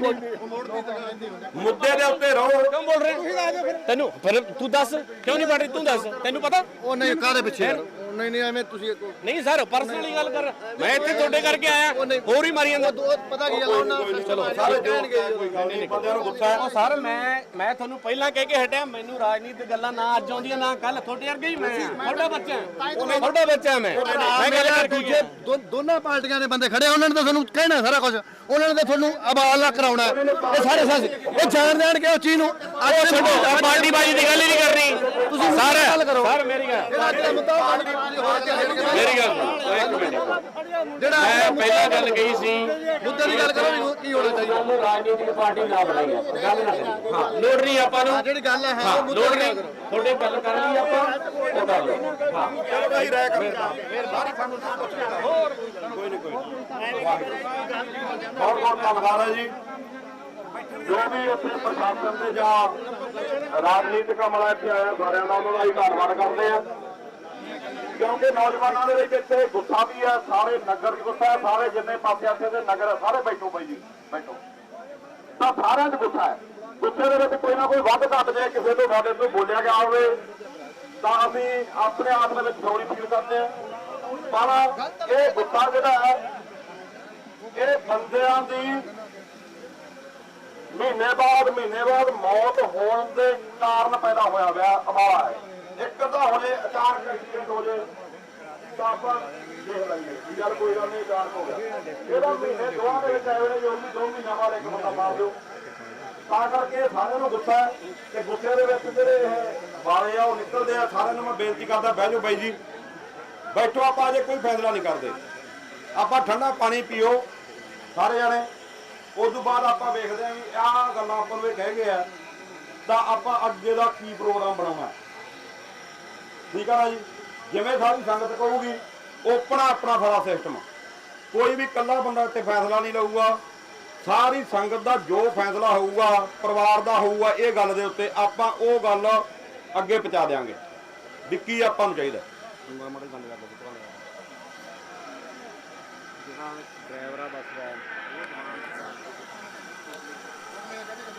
ਮੁੱਦੇ ਦੇ ਉੱਤੇ ਰਹੋ। ਕਿਉਂ ਬੋਲ ਰਹੇ? ਤੈਨੂੰ ਫਿਰ ਤੂੰ ਦੱਸ ਕਿਉਂ ਨਹੀਂ ਪੜ ਰਹੀ? ਤੂੰ ਦੱਸ। ਤੈਨੂੰ ਪਤਾ? ਉਹ ਨਹੀਂ ਕਾਹਦੇ ਪਿੱਛੇ? ਨਹੀਂ ਨਹੀਂ ਐਵੇਂ ਤੁਸੀਂ ਇੱਕ ਨਹੀਂ ਸਰ ਪਰਸਨਲੀ ਗੱਲ ਕਰ ਮੈਂ ਇੱਥੇ ਤੁਹਾਡੇ ਕਰਕੇ ਆਇਆ। ਹੋਰ ਹੀ ਮਾਰੀ ਜਾਂਦਾ ਦੋ ਪਤਾ ਕੀ ਗੱਲ ਉਹਨਾਂ ਚਲੋ। ਸਾਰੇ ਜੋ। ਕੋਈ ਗੱਲ ਨਹੀਂ ਬੰਦਿਆਂ ਨੂੰ ਗੁੱਸਾ ਹੈ। ਉਹ ਸਰ ਮੈਂ ਮੈਂ ਤੁਹਾਨੂੰ ਪਹਿਲਾਂ ਕਹਿ ਕੇ ਹਟਿਆ ਮੈਨੂੰ ਰਾਜਨੀਤਿਕ ਗੱਲਾਂ ਨਾ ਅੱਜ ਆਉਂਦੀਆਂ ਨਾ ਕੱਲ ਤੁਹਾਡੇ ਵਰਗੇ ਹੀ ਮੈਂ। ਤੁਹਾਡਾ ਬੱਚਾ। ਤੁਹਾਡਾ ਬੱਚਾ ਮੈਂ। ਮੈਂ ਗੱਲ ਕਰ ਦੂਜੇ ਦੋਨਾਂ ਪਾਰਟੀਆਂ ਦੇ ਬੰਦੇ ਖੜੇ ਉਹਨਾਂ ਨੇ ਤਾਂ ਤੁਹਾਨੂੰ ਕਹਿਣਾ ਸਾਰਾ ਕੁਝ ਉਹਨਾਂ ਨੇ ਤਾਂ ਤੁਹਾਨੂੰ ਅਬਾਲਾ ਕਰਾਉਣਾ। ਇਹ ਸਾਰੇ ਸਾਥ ਇਹ ਜਾਣ ਜਾਣ ਕੇ ਉਸ ਚੀਜ਼ ਨੂੰ। ਅੱਜ ਛੱਡੋ ਪਾਰਟੀ ਬਾਜੀ ਦੀ ਗੱਲ ਹੀ ਨਹੀਂ ਕਰਨੀ। ਤੁਸੀਂ ਸਰ ਗੱਲ ਕਰੋ। ਸਰ ਮੇਰੀ ਗੱਲ ਮੇਰੀ ਗੱਲ ਸੁਣੋ ਇੱਕ ਮਿੰਟ। ਜਿਹੜਾ ਮੈਂ ਪਹਿਲਾਂ ਗੱਲ ਕਹੀ ਸੀ। ਮੁੱਦੇ ਦੀ ਗੱਲ ਕਰੋ ਕੀ ਹੋਣਾ ਚਾਹੀਦਾ? ਸਾਨੂੰ ਰਾਜਨੀਤਿਕ ਪਾਰਟੀ ਨਾ ਬਣਾਈ ਗੱਲ ਨਾ ਕਰੀਏ। ਹਾਂ। ਲੋੜ ਨਹੀਂ ਆਪਾਂ ਨੂੰ। ਜਿਹੜੀ ਗੱਲ ਹੈ ਹਾਂ ਲੋੜ ਨਹੀਂ। ਕਰੋ। ਤੁਹਾਡੇ ਗੱਲ ਕਰਨੀ ਆਪਾਂ ਉਹ ਕਰ ਲਓ। ਹਾਂ। ਚਲੋ ਅਸੀਂ ਰਹਿ ਕਰਦੇ ਹਾਂ ਕੋਈ ਨਹੀਂ ਕੋਈ ਬਹੁਤ ਬਹੁਤ ਧੰਨਵਾਦ ਹੈ ਜੀ। ਜੋ ਵੀ ਉੱਥੇ ਪ੍ਰਸ਼ਾਸਨ ਦੇ ਜਾਂ ਰਾਜਨੀਤਿਕ ਅਮਲਾ ਇੱਥੇ ਆਇਆ ਸਾਰਿਆਂ ਦਾ ਉਹਨਾਂ ਦਾ ਹੀ ਧੰਨਵਾਦ ਕਰਦੇ ਆ ਕਿਉਂਕਿ ਨੌਜਵਾਨਾਂ ਦੇ ਵਿੱਚ ਇੱਥੇ ਗੁੱਸਾ ਵੀ ਹੈ ਸਾਰੇ ਨਗਰ 'ਚ ਗੁੱਸਾ ਹੈ ਸਾਰੇ ਜਿੰਨੇ ਪਾਸੇ ਆਸੇ ਦੇ ਨਗਰ ਆ, ਸਾਰੇ ਬੈਠੋ ਬਾਈ ਜੀ ਬੈਠੋ। ਤਾਂ ਸਾਰਿਆਂ 'ਚ ਗੁੱਸਾ ਹੈ। ਗੁੱਸੇ ਦੇ ਵਿੱਚ ਕੋਈ ਨਾ ਕੋਈ ਵੱਧ ਘੱਟ ਜੇ ਕਿਸੇ ਤੋਂ ਸਾਡੇ ਤੋਂ ਬੋਲਿਆ ਗਿਆ ਹੋਵੇ ਤਾਂ ਅਸੀਂ ਆਪਣੇ ਆਪ ਦੇ ਵਿੱਚ ਥੋੜੀ ਫੀਲ ਕਰਦੇ ਹਾਂ। ਪਰ ਇਹ ਗੁੱਸਾ ਜਿਹੜਾ ਹੈ ਇਹ ਬੰਦਿਆਂ ਦੀ ਮਹੀਨੇ ਬਾਅਦ ਮਹੀਨੇ ਬਾਅਦ ਮੌਤ ਹੋਣ ਦੇ ਕਾਰਨ ਪੈਦਾ ਹੋਇਆ ਹੋਇਆ ਅਮਾਲਾ ਹੈ। ਇੱਕ ਤਾਂ ਹੁਣੇ ਅਚਾਨਕ ਐਕਸੀਡੈਂਟ ਹੋ ਜੇ, ਤਾਂ ਆਪਾਂ ਦੇਖ ਲਾਂਗੇ ਵੀ ਚੱਲ ਕੋਈ ਗੱਲ ਨਹੀਂ ਅਚਾਨਕ ਹੋ ਗਿਆ। ਇਹਦਾ ਮਹੀਨੇ ਦੋਵਾਂ ਦੇ ਵਿੱਚ ਆਏ ਨੇ, ਜੋ ਵੀ ਦੋ ਮਹੀਨਿਆਂ ਬਾਅਦ ਇੱਕ ਬੰਦਾ ਮਾਰ ਦਿਓ। ਤਾਂ ਕਰਕੇ ਇਹ ਸਾਰਿਆਂ ਨੂੰ ਗੁੱਸਾ ਤੇ ਗੁੱਸੇ ਦੇ ਵਿੱਚ ਜਿਹੜੇ ਇਹ ਵਾਲੇ ਆ, ਉਹ ਨਿਕਲਦੇ ਆ। ਸਾਰਿਆਂ ਨੂੰ ਮੈਂ ਬੇਨਤੀ ਕਰਦਾ, ਬਹਿ ਜਾਓ ਬਾਈ ਜੀ। ਬੈਠੋ, ਆਪਾਂ ਅਜੇ ਕੋਈ ਫੈਸਲਾ ਨਹੀਂ ਕਰਦੇ। ਆਪਾਂ ਠੰਡਾ ਪਾਣੀ ਪੀਓ, ਸਾਰੇ ਜਣੇ। ਉਸ ਤੋਂ ਬਾਅਦ ਆਪਾਂ ਵੇਖਦੇ ਆਂ ਵੀ ਆਹ ਗੱਲਾਂ ਆਪਾਂ ਨੂੰ ਇਹ ਕਹਿ ਗਏ ਆ, ਤਾਂ ਆਪਾਂ ਅੱਗੇ ਦਾ ਕੀ ਪ੍ਰੋਗਰਾਮ ਬਣਾਉਣਾ। ਠੀਕ ਆ ਨਾ ਜੀ? ਜਿਵੇਂ ਸਾਰੀ ਸੰਗਤ ਕਹੂਗੀ ਆਪਣਾ ਆਪਣਾ ਸਾਰਾ ਸਿਸਟਮ ਕੋਈ ਵੀ ਇਕੱਲਾ ਬੰਦਾ ਇੱਥੇ ਫੈਸਲਾ ਨਹੀਂ ਲਊਗਾ। ਸਾਰੀ ਸੰਗਤ ਦਾ ਜੋ ਫੈਸਲਾ ਹੋਊਗਾ, ਪਰਿਵਾਰ ਦਾ ਹੋਊਗਾ, ਇਹ ਗੱਲ ਦੇ ਉੱਤੇ ਆਪਾਂ ਉਹ ਗੱਲ ਅੱਗੇ ਪਹੁੰਚਾ ਦੇਾਂਗੇ ਵੀ ਕੀ ਆਪਾਂ ਨੂੰ ਚਾਹੀਦਾ। ਜਿਹੜਾ ਡਰਾਈਵਰ ਆ, ਬੱਸ ਦਾ